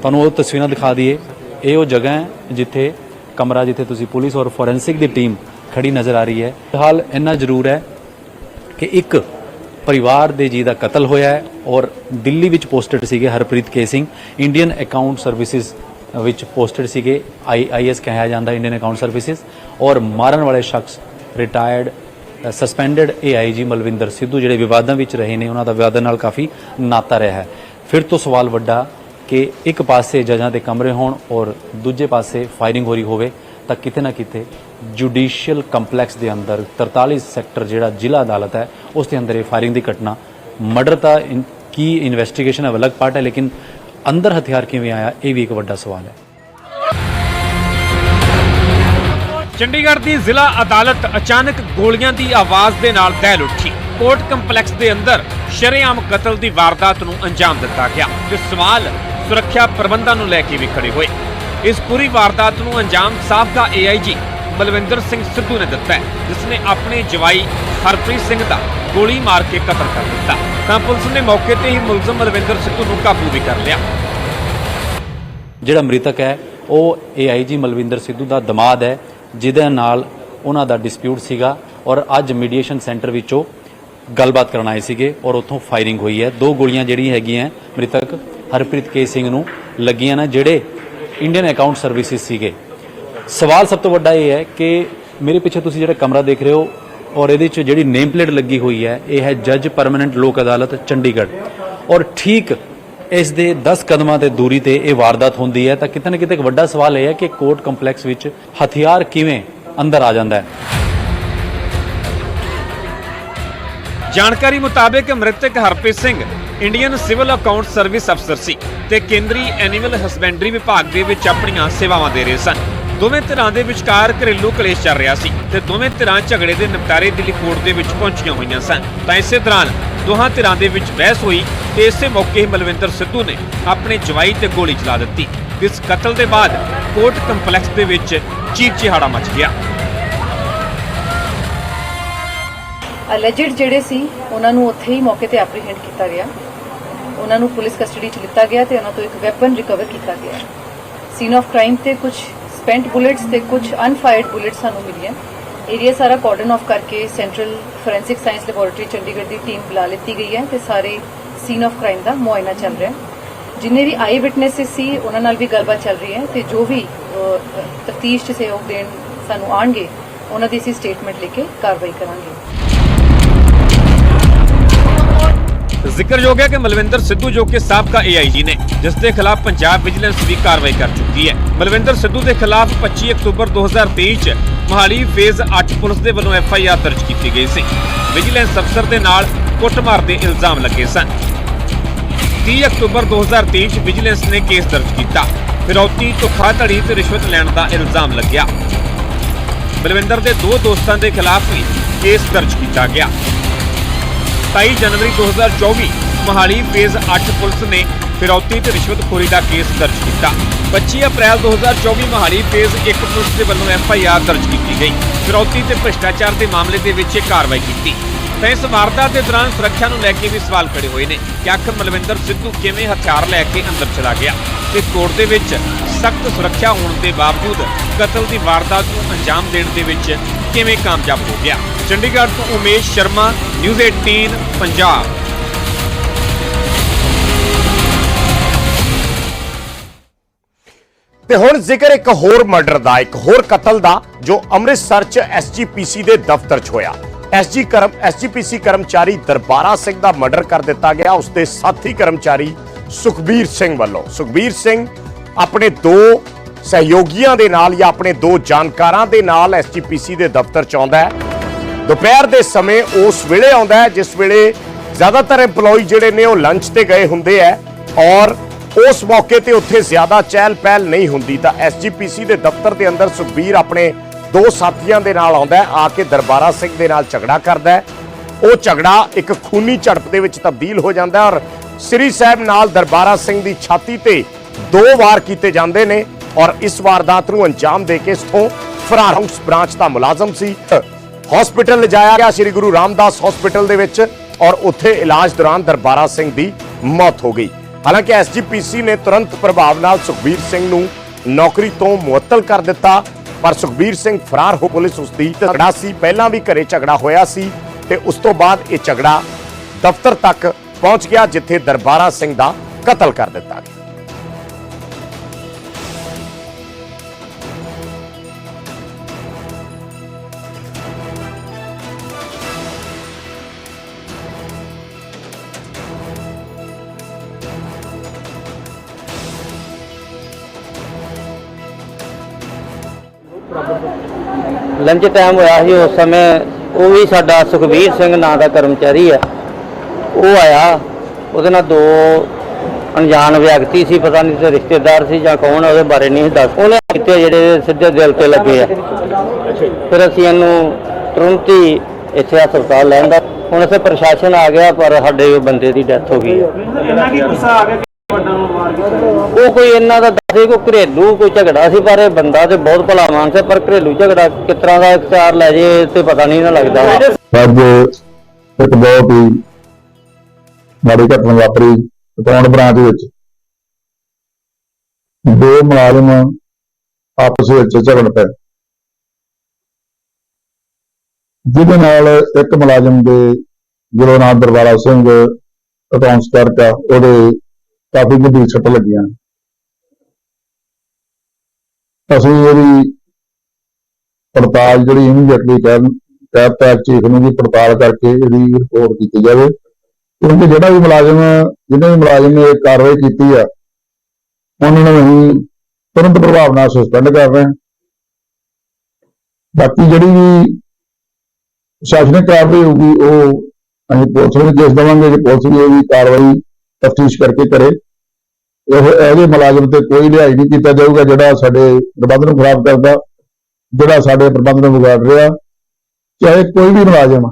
ਤੁਹਾਨੂੰ ਉਹ ਤਸਵੀਰਾਂ ਦਿਖਾ ਦਈਏ। ਇਹ ਉਹ ਜਗ੍ਹਾ ਹੈ ਜਿੱਥੇ ਕਮਰਾ ਜਿੱਥੇ ਤੁਸੀਂ ਪੁਲਿਸ ਔਰ ਫੋਰੈਂਸਿਕ ਦੀ ਟੀਮ ਖੜੀ ਨਜ਼ਰ ਆ ਰਹੀ ਹੈ। ਫਿਲਹਾਲ ਇੰਨਾ ਜ਼ਰੂਰ ਹੈ ਕਿ ਇੱਕ ਪਰਿਵਾਰ ਦੇ ਜੀ ਦਾ ਕਤਲ ਹੋਇਆ ਹੈ ਔਰ ਦਿੱਲੀ ਵਿੱਚ ਪੋਸਟਡ ਸੀਗੇ Harpreet K Singh. Indian account services ਵਿੱਚ ਪੋਸਟਡ ਸੀਗੇ। ਆਈ ਆਈਐਸ ਕਿਹਾ ਜਾਂਦਾ ਇੰਡੀਅਨ ਅਕਾਊਂਟ ਸਰਵਿਸਿਜ਼ ਔਰ ਮਾਰਨ ਵਾਲੇ ਸ਼ਖਸ retired suspended AIG Malwinder Sidhu ਜਿਹੜੇ ਵਿਵਾਦਾਂ ਵਿੱਚ ਰਹੇ ਨੇ, ਉਹਨਾਂ ਦਾ ਵਿਵਾਦਾਂ ਨਾਲ ਕਾਫੀ ਨਾਤਾ ਰਿਹਾ ਹੈ। ਫਿਰ ਤੋਂ ਸਵਾਲ ਵੱਡਾ ਕਿ ਇੱਕ ਪਾਸੇ ਜਜਾਂ ਦੇ ਕਮਰੇ ਹੋਣ ਔਰ ਦੂਜੇ ਪਾਸੇ ਫਾਇਰਿੰਗ ਹੋ ਰਹੀ ਹੋਵੇ, ਤਾਂ ਕਿਤੇ ਨਾ ਕਿਤੇ ਜੁਡੀਸ਼ੀਅਲ ਕੰਪਲੈਕਸ ਦੇ ਅੰਦਰ 43 ਸੈਕਟਰ ਜਿਹੜਾ ਜ਼ਿਲ੍ਹਾ ਅਦਾਲਤ ਹੈ, ਉਸ ਦੇ ਅੰਦਰ ਇਹ ਫਾਇਰਿੰਗ ਦੀ ਘਟਨਾ ਮਰਡਰ ਤਾਂ ਕੀ ਇਨਵੈਸਟੀਗੇਸ਼ਨ ਹੈ, ਅਲੱਗ ਪਾਰਟ ਹੈ, ਲੇਕਿਨ ਅੰਦਰ ਹਥਿਆਰ ਕਿਵੇਂ ਆਇਆ, ਇਹ ਵੀ ਇੱਕ ਵੱਡਾ ਸਵਾਲ ਹੈ। ਚੰਡੀਗੜ੍ਹ ਦੀ ਜ਼ਿਲ੍ਹਾ ਅਦਾਲਤ ਅਚਾਨਕ ਗੋਲੀਆਂ ਦੀ ਆਵਾਜ਼ ਦੇ ਨਾਲ ਦਹਿਲ ਉੱਠੀ ਕੋਰਟ ਕੰਪਲੈਕਸ ਦੇ ਅੰਦਰ ਸ਼ਰੇਆਮ ਕਤਲ ਦੀ ਵਾਰਦਾਤ ਨੂੰ ਅੰਜਾਮ ਦਿੱਤਾ ਗਿਆ ਤੇ ਸਵਾਲ ਸੁਰੱਖਿਆ ਪ੍ਰਬੰਧਾਂ ਨੂੰ ਲੈ ਕੇ ਵੀ ਖੜੇ ਹੋਏ। ਇਸ ਪੂਰੀ ਵਾਰਦਾਤ ਨੂੰ ਅੰਜਾਮ ਸਾਬਕਾ ਏਆਈਜੀ ਬਲਵਿੰਦਰ ਸਿੰਘ ਸਿੱਧੂ ਨੇ ਦਿੱਤਾ ਹੈ, ਜਿਸ ਨੇ ਆਪਣੇ ਜਵਾਈ ਹਰਪ੍ਰੀਤ ਸਿੰਘ ਦਾ ਗੋਲੀ ਮਾਰ ਕੇ ਕਤਲ ਕਰ ਦਿੱਤਾ। ਤਾਂ ਪੁਲਿਸ ਨੇ ਮੌਕੇ ਤੇ ਹੀ ਮੁਲਜ਼ਮ ਬਲਵਿੰਦਰ ਸਿੱਧੂ ਨੂੰ ਕਾਬੂ ਵੀ ਕਰ ਲਿਆ। ਜਿਹੜਾ ਮ੍ਰਿਤਕ ਹੈ, ਉਹ ਏਆਈਜੀ ਮਲਵਿੰਦਰ ਸਿੱਧੂ ਦਾ ਦਮਾਦ ਹੈ, ਜਿਹਦੇ ਨਾਲ ਉਹਨਾਂ ਦਾ ਡਿਸਪਿਊਟ ਸੀਗਾ ਔਰ ਅੱਜ ਮੀਡੀਏਸ਼ਨ ਸੈਂਟਰ ਵਿੱਚੋਂ ਗੱਲਬਾਤ ਕਰਨ ਆਏ ਸੀਗੇ ਔਰ ਉੱਥੋਂ ਫਾਇਰਿੰਗ ਹੋਈ ਹੈ। ਦੋ ਗੋਲੀਆਂ ਜਿਹੜੀ ਹੈਗੀਆਂ ਮ੍ਰਿਤਕ ਹਰਪ੍ਰੀਤ ਕੇ ਸਿੰਘ ਨੂੰ ਲੱਗੀਆਂ ਨੇ, ਜਿਹੜੇ ਇੰਡੀਅਨ ਅਕਾਊਂਟ ਸਰਵਿਸਿਜ਼ ਸੀਗੇ। ਸਵਾਲ ਸਭ ਤੋਂ ਵੱਡਾ ਇਹ ਹੈ ਕਿ ਮੇਰੇ ਪਿੱਛੇ ਤੁਸੀਂ ਜਿਹੜਾ ਕਮਰਾ ਦੇਖ ਰਹੇ ਹੋ ਔਰ ਇਹਦੇ 'ਚ ਜਿਹੜੀ ਨੇਮ ਪਲੇਟ ਲੱਗੀ ਹੋਈ ਹੈ, ਇਹ ਹੈ ਜੱਜ ਪਰਮਨੈਂਟ ਲੋਕ ਅਦਾਲਤ ਚੰਡੀਗੜ੍ਹ। ਔਰ ਠੀਕ ਇਸ ਦੇ 10 ਕਦਮਾਂ ਤੇ ਦੂਰੀ ਤੇ ਇਹ ਵਾਰਦਾਤ ਹੁੰਦੀ ਹੈ। ਤਾਂ ਕਿਤੇ ਨਾ ਕਿਤੇ ਇੱਕ ਵੱਡਾ ਸਵਾਲ ਇਹ ਹੈ ਕਿ ਕੋਰਟ ਕੰਪਲੈਕਸ ਵਿੱਚ ਹਥਿਆਰ ਕਿਵੇਂ ਅੰਦਰ ਆ ਜਾਂਦਾ ਹੈ। ਜਾਣਕਾਰੀ ਮੁਤਾਬਕ ਮ੍ਰਿਤਕ Harpreet Singh Indian civil account service ਅਫਸਰ ਸੀ ਤੇ ਕੇਂਦਰੀ ਐਨੀਮਲ ਹਸਬੈਂਡਰੀ ਵਿਭਾਗ ਦੇ ਵਿੱਚ ਆਪਣੀਆਂ ਸੇਵਾਵਾਂ ਦੇ ਰਹੇ ਸਨ। ਦੋਵੇਂ ਧਿਰਾਂ ਦੇ ਵਿਚਕਾਰ ਘਰੇਲੂ ਕਲੇਸ਼ ਚੱਲ ਰਿਹਾ ਸੀ ਤੇ ਦੋਵੇਂ ਧਿਰਾਂ ਝਗੜੇ ਦੇ ਨਿਪਟਾਰੇ ਦਿੱਲੀ ਕੋਰਟ ਦੇ ਵਿੱਚ ਪਹੁੰਚੀਆਂ ਹੋਈਆਂ ਸਨ। ਤਾਂ ਇਸੇ ਦੌਰਾਨ ਦੋਹਾਂ ਧਿਰਾਂ ਦੇ ਵਿੱਚ ਬਹਿਸ ਹੋਈ ਤੇ ਇਸੇ ਮੌਕੇ ਹੀ ਮਲਵਿੰਦਰ ਸਿੱਧੂ ਨੇ ਆਪਣੇ ਜਵਾਈ ਤੇ ਗੋਲੀ ਚਲਾ ਦਿੱਤੀ। ਇਸ ਕਤਲ ਦੇ ਬਾਅਦ ਕੋਰਟ ਕੰਪਲੈਕਸ ਦੇ ਵਿੱਚ ਚੀਕ ਚਿਹਾੜਾ ਮਚ ਗਿਆ। ਅਲੈਜਡ ਜਿਹੜੇ ਸੀ, ਉਹਨਾਂ ਨੂੰ ਉੱਥੇ ਹੀ ਮੌਕੇ ਤੇ ਐਪਰੀਹੈਂਡ ਕੀਤਾ ਗਿਆ। ਉਹਨਾਂ ਨੂੰ ਪੁਲਿਸ ਕਸਟਡੀ 'ਚ ਲਿੱਤਾ ਗਿਆ ਤੇ ਉਹਨਾਂ ਤੋਂ ਇੱਕ ਵੈਪਨ ਰਿਕਵਰ ਕੀਤਾ ਗਿਆ। ਸੀਨ ਆਫ ਕ੍ਰਾਈਮ ਤੇ ਕੁਝ ਸਪੈਂਟ ਬੁਲੇਟਸ ਤੇ ਕੁਝ ਅਨਫਾਇਰਡ ਬੁਲੇਟਸ ਸਾਨੂੰ ਮਿਲੀਆਂ। ਏਰੀਆ ਸਾਰਾ ਕਾਰਡਨ ਆਫ ਕਰਕੇ central forensic science laboratory Chandigarh ਦੀ ਟੀਮ ਬੁਲਾ ਲਿੱਤੀ ਗਈ ਹੈ ਤੇ ਸਾਰੇ ਸੀਨ ਆਫ ਕ੍ਰਾਈਮ ਦਾ ਮੁਆਇਨਾ ਚੱਲ ਰਿਹਾ ਜਿੰਨੇ ਵੀ ਆਈ ਵਿਟਨੈਸਸ ਸੀ, ਉਹਨਾਂ ਨਾਲ ਵੀ ਗੱਲਬਾਤ ਚੱਲ ਰਹੀ ਹੈ ਤੇ ਜੋ ਵੀ ਤਫਤੀਸ਼ 'ਚ ਸਹਿਯੋਗ ਦੇਣ ਸਾਨੂੰ ਆਣਗੇ ਉਹਨਾਂ ਦੀ ਅਸੀਂ ਸਟੇਟਮੈਂਟ ਲੈ ਕੇ ਕਾਰਵਾਈ ਕਰਾਂਗੇ। ਜ਼ਿਕਰਯੋਗ ਹੈ ਕਿ ਮਲਵਿੰਦਰ ਸਿੱਧੂ ਜੋ ਕਿ ਸਾਬਕਾ ਏਆਈਜੀ ਨੇ, ਜਿਸ ਦੇ ਖਿਲਾਫ ਪੰਜਾਬ ਵਿਜੀਲੈਂਸ ਵੀ ਕਾਰਵਾਈ ਕਰ ਚੁੱਕੀ ਹੈ। ਮਲਵਿੰਦਰ ਸਿੱਧੂ ਦੇ ਖਿਲਾਫ 25 ਅਕਤੂਬਰ 2023 ਚ ਮੋਹਾਲੀ ਫੇਜ਼ 8 ਪੁਲਿਸ ਦੇ ਵੱਲੋਂ ਐਫਆਈਆਰ ਦਰਜ ਕੀਤੀ ਗਈ ਸੀ। ਵਿਜੀਲੈਂਸ ਅਫਸਰ ਦੇ ਨਾਲ ਕੁੱਟਮਾਰ ਦੇ ਇਲਜ਼ਾਮ ਲੱਗੇ ਸਨ। 30 ਅਕਤੂਬਰ 2023 ਚ ਵਿਜੀਲੈਂਸ ਨੇ ਕੇਸ ਦਰਜ ਕੀਤਾ। ਫਿਰੌਤੀ, ਧੋਖਾਧੜੀ ਤੇ ਰਿਸ਼ਵਤ ਲੈਣ ਦਾ ਇਲਜ਼ਾਮ ਲੱਗਿਆ। ਬਲਵਿੰਦਰ ਦੇ ਦੋ ਦੋਸਤਾਂ ਦੇ ਖਿਲਾਫ ਵੀ ਕੇਸ ਦਰਜ ਕੀਤਾ ਗਿਆ। 27 ਜਨਵਰੀ 2024 ਮੋਹਾਲੀ ਫੇਜ਼ 8 ਪੁਲਿਸ ਨੇ ਫਿਰੌਤੀ ਤੇ ਰਿਸ਼ਵਤਖੋਰੀ ਦਾ ਕੇਸ ਦਰਜ ਕੀਤਾ। 25 ਅਪ੍ਰੈਲ 2024 ਮੋਹਾਲੀ ਫੇਜ਼ 1 ਪੁਲਿਸ ਦੇ ਵੱਲੋਂ ਐਫ ਆਈ ਆਰ ਦਰਜ ਕੀਤੀ ਗਈ। ਫਿਰੌਤੀ ਤੇ ਭ੍ਰਿਸ਼ਟਾਚਾਰ ਦੇ ਮਾਮਲੇ ਦੇ ਵਿੱਚ ਇਹ ਕਾਰਵਾਈ ਕੀਤੀ। ਤਾਂ ਇਸ ਵਾਰਦਾਤ ਦੇ ਦੌਰਾਨ ਸੁਰੱਖਿਆ ਨੂੰ ਲੈ ਕੇ ਵੀ ਸਵਾਲ ਖੜੇ ਹੋਏ ਨੇ ਕਿ ਆਖਰ ਮਲਵਿੰਦਰ ਸਿੱਧੂ ਕਿਵੇਂ ਹਥਿਆਰ ਲੈ ਕੇ ਅੰਦਰ ਚਲਾ ਗਿਆ ਤੇ ਕੋਰਟ ਦੇ ਵਿੱਚ ਸਖਤ ਸੁਰੱਖਿਆ ਹੋਣ ਦੇ ਬਾਵਜੂਦ ਕਤਲ ਦੀ ਵਾਰਦਾਤ ਨੂੰ ਅੰਜਾਮ ਦੇਣ ਦੇ ਵਿੱਚ ਕਿਵੇਂ ਕਾਮਯਾਬ ਹੋ ਗਿਆ? ਚੰਡੀਗੜ੍ਹ ਤੋਂ ਉਮੇਸ਼ ਸ਼ਰਮਾ ਨਿਊਜ਼ 18 ਪੰਜਾਬ। ਤੇ ਹੁਣ ਜ਼ਿਕਰ ਇੱਕ ਹੋਰ ਮਰਡਰ ਦਾ, ਇੱਕ ਹੋਰ ਕਤਲ ਦਾ, ਜੋ ਅੰਮ੍ਰਿਤਸਰ ਚ ਐਸਜੀਪੀਸੀ ਦੇ ਦਫ਼ਤਰ 'ਚ ਹੋਇਆ। ਐਸਜੀ ਕਰਮ ਐਸਜੀਪੀਸੀ ਕਰਮਚਾਰੀ ਦਰਬਾਰਾ ਸਿੰਘ ਦਾ ਮਰਡਰ ਕਰ ਦਿੱਤਾ ਗਿਆ। ਉਸਦੇ ਸਾਥੀ ਕਰਮਚਾਰੀ ਸੁਖਬੀਰ ਸਿੰਘ ਵੱਲੋਂ। ਸੁਖਬੀਰ ਸਿੰਘ ਆਪਣੇ ਦੋ ਸਹਿਯੋਗੀਆਂ ਦੇ ਨਾਲ ਜਾਂ ਆਪਣੇ ਦੋ ਜਾਣਕਾਰਾਂ ਦੇ ਨਾਲ ਐਸਜੀਪੀਸੀ ਦੇ ਦਫ਼ਤਰ 'ਚ ਆਉਂਦਾ ਹੈ। ਦੁਪਹਿਰ ਦੇ ਸਮੇਂ ਉਸ ਵੇਲੇ ਆਉਂਦਾ ਹੈ, ਜਿਸ ਵੇਲੇ ਜ਼ਿਆਦਾਤਰ EMPLOYE ਜਿਹੜੇ ਨੇ ਉਹ ਲੰਚ ਤੇ ਗਏ ਹੁੰਦੇ ਆ ਔਰ ਉਸ ਮੌਕੇ ਤੇ ਉੱਥੇ ਜ਼ਿਆਦਾ ਚਹਿਲ ਪਹਿਲ ਨਹੀਂ ਹੁੰਦੀ। ਤਾਂ ਐਸਜੀਪੀਸੀ ਦੇ ਦਫ਼ਤਰ ਦੇ ਅੰਦਰ ਸੁਖਬੀਰ ਆਪਣੇ ਦੋ ਸਾਥੀਆਂ ਦੇ ਨਾਲ ਆਉਂਦਾ ਆ ਕੇ ਦਰਬਾਰਾ ਸਿੰਘ ਦੇ ਨਾਲ ਝਗੜਾ ਕਰਦਾ ਹੈ। ਉਹ ਝਗੜਾ ਇੱਕ ਖੂਨੀ ਝੜਪ ਦੇ ਵਿੱਚ ਤਬਦੀਲ ਹੋ ਜਾਂਦਾ ਔਰ ਸ੍ਰੀ ਸਾਹਿਬ ਨਾਲ ਦਰਬਾਰਾ ਸਿੰਘ ਦੀ ਛਾਤੀ ਤੇ ਦੋ ਵਾਰ ਕੀਤੇ ਜਾਂਦੇ ਨੇ। ਔਰ ਇਸ ਵਾਰਦਾਤ ਨੂੰ ਅੰਜਾਮ ਦੇ ਕੇ ਇਸਥੋਂ ਫਰਾਰ ਹਾਊਸ ਬ੍ਰਾਂਚ ਦਾ ਮੁਲਾਜ਼ਮ ਸੀ। ਹਸਪੀਟਲ ਲਿਜਾਇਆ ਗਿਆ ਸ੍ਰੀ ਗੁਰੂ ਰਾਮਦਾਸ ਹਸਪੀਟਲ ਦੇ ਵਿੱਚ ਔਰ ਉੱਥੇ ਇਲਾਜ ਦੌਰਾਨ ਦਰਬਾਰਾ ਸਿੰਘ ਦੀ ਮੌਤ ਹੋ ਗਈ। ਹਾਲਾਂਕਿ ਐਸਜੀਪੀਸੀ ਨੇ ਤੁਰੰਤ ਪ੍ਰਭਾਵ ਨਾਲ ਸੁਖਬੀਰ ਸਿੰਘ ਨੂੰ ਨੌਕਰੀ ਤੋਂ ਮੁਅੱਤਲ ਕਰ ਦਿੱਤਾ, ਪਰ ਸੁਖਬੀਰ ਸਿੰਘ ਫਰਾਰ ਹੋ ਪੁਲਿਸ ਉਸ ਦੀ ਝਗੜਾ ਸੀ। ਪਹਿਲਾਂ ਵੀ ਘਰੇ ਝਗੜਾ ਹੋਇਆ ਸੀ ਤੇ ਉਸ ਤੋਂ ਬਾਅਦ ਇਹ ਝਗੜਾ ਦਫ਼ਤਰ ਤੱਕ ਪਹੁੰਚ ਗਿਆ, ਜਿੱਥੇ ਦਰਬਾਰਾ ਸਿੰਘ ਦਾ ਕਤਲ ਕਰ ਦਿੱਤਾ ਗਿਆ। ਲੰਚ ਟਾਈਮ ਹੋਇਆ ਸੀ, ਉਸ ਸਮੇਂ ਉਹ ਵੀ ਸਾਡਾ ਸੁਖਬੀਰ ਸਿੰਘ ਨਾਂ ਦਾ ਕਰਮਚਾਰੀ ਆ। ਉਹ ਆਇਆ, ਉਹਦੇ ਨਾਲ ਦੋ ਅਣਜਾਣ ਵਿਅਕਤੀ ਸੀ, ਪਤਾ ਨਹੀਂ ਤੇ ਰਿਸ਼ਤੇਦਾਰ ਸੀ ਜਾਂ ਕੌਣ ਉਹਦੇ ਬਾਰੇ ਨਹੀਂ ਦੱਸ ਉਹਨੇ ਕਿਤੇ ਜਿਹੜੇ ਸਿੱਧੇ ਦਿਲ ਤੇ ਲੱਗੇ ਆ। ਫਿਰ ਅਸੀਂ ਇਹਨੂੰ ਤੁਰੰਤ ਹੀ ਇੱਥੇ ਹਸਪਤਾਲ ਲੈਂਦਾ ਹੁਣ ਇੱਥੇ ਪ੍ਰਸ਼ਾਸਨ ਆ ਗਿਆ, ਪਰ ਸਾਡੇ ਉਹ ਬੰਦੇ ਦੀ ਡੈਥ ਹੋ ਗਈ ਉਹ ਕੋਈ ਇਹਨਾਂ ਦਾ ਦੱਸੇ ਕੋਈ ਘਰੇਲੂ ਕੋਈ ਝਗੜਾ ਸੀ, ਪਰ ਇਹ ਬੰਦਾ ਤੇ ਬਹੁਤ ਭਲਾ ਮਾਨਸ ਹੈ, ਪਰ ਘਰੇਲੂ ਝਗੜਾ ਕਿਸ ਤਰ੍ਹਾਂ ਦਾ ਇਖਤਿਆਰ ਲੈ ਜੇ ਤੇ ਪਤਾ ਨਹੀਂ ਨਾ ਲੱਗਦਾ। ਅੱਜ ਇੱਕ ਬਹੁਤ ਹੀ ਮਾੜੀ ਘਟਨਾ ਵਾਪਰੀ ਅਕਾਊਂਟ ਬ੍ਰਾਂਚ ਵਿੱਚ। ਦੋ ਮੁਲਾਜ਼ਮ ਆਪਸ ਵਿੱਚ ਝਗੜ ਪਏ। ਜਿਹਦੇ ਨਾਲ ਇੱਕ ਮੁਲਾਜ਼ਮ ਦੇ ਜਿਹਦਾ ਨਾਮ ਦਰਬਾਰਾ ਸਿੰਘ ਅਕਾਊਂਟਸ ਕਲਰਕ ਉਹਦੇ ਕਾਫੀ ਗੰਭੀਰ ਸੱਟ ਲੱਗੀਆਂ। ਅਸੀਂ ਇਹਦੀ ਪੜਤਾਲ ਜਿਹੜੀ ਇਮੀਡੀਏਟਲੀ ਕਰਨ ਕੈਬ ਟੈਕ ਚੀਫ ਨੂੰ ਵੀ ਪੜਤਾਲ ਕਰਕੇ ਇਹਦੀ ਰਿਪੋਰਟ ਕੀਤੀ ਜਾਵੇ। ਕਿਉਂਕਿ ਜਿਹੜਾ ਵੀ ਮੁਲਾਜ਼ਮ, ਜਿਹਨੇ ਵੀ ਮੁਲਾਜ਼ਮ ਨੇ ਇਹ ਕਾਰਵਾਈ ਕੀਤੀ ਆ, ਉਹਨਾਂ ਨੂੰ ਅਸੀਂ ਤੁਰੰਤ ਪ੍ਰਭਾਵ ਨਾਲ ਸਸਪੈਂਡ ਕਰ ਰਹੇ ਹਾਂ। ਬਾਕੀ ਜਿਹੜੀ ਵੀ ਸ਼ਾਸਨਿਕ ਕਾਰਵਾਈ ਹੋਊਗੀ, ਉਹ ਅਸੀਂ ਪੁਲਿਸ ਨੂੰ ਕੇਸ ਦੇਵਾਂਗੇ। ਕਿ ਪੁਲਿਸ ਵੀ ਇਹਦੀ ਕਾਰਵਾਈ ਤਫਤੀਸ਼ ਕਰਕੇ ਕਰੇ। ਇਹ ਇਹਦੇ ਮੁਲਾਜ਼ਮ ਤੇ ਕੋਈ ਲਿਹਾਜ਼ ਨਹੀਂ ਕੀਤਾ ਜਾਊਗਾ ਜਿਹੜਾ ਸਾਡੇ ਪ੍ਰਬੰਧ ਨੂੰ ਖਰਾਬ ਕਰਦਾ, ਜਿਹੜਾ ਸਾਡੇ ਪ੍ਰਬੰਧ ਨੂੰ ਵਿਗਾੜ ਰਿਹਾ। ਚਾਹੇ ਕੋਈ ਵੀ ਮੁਲਾਜ਼ਮ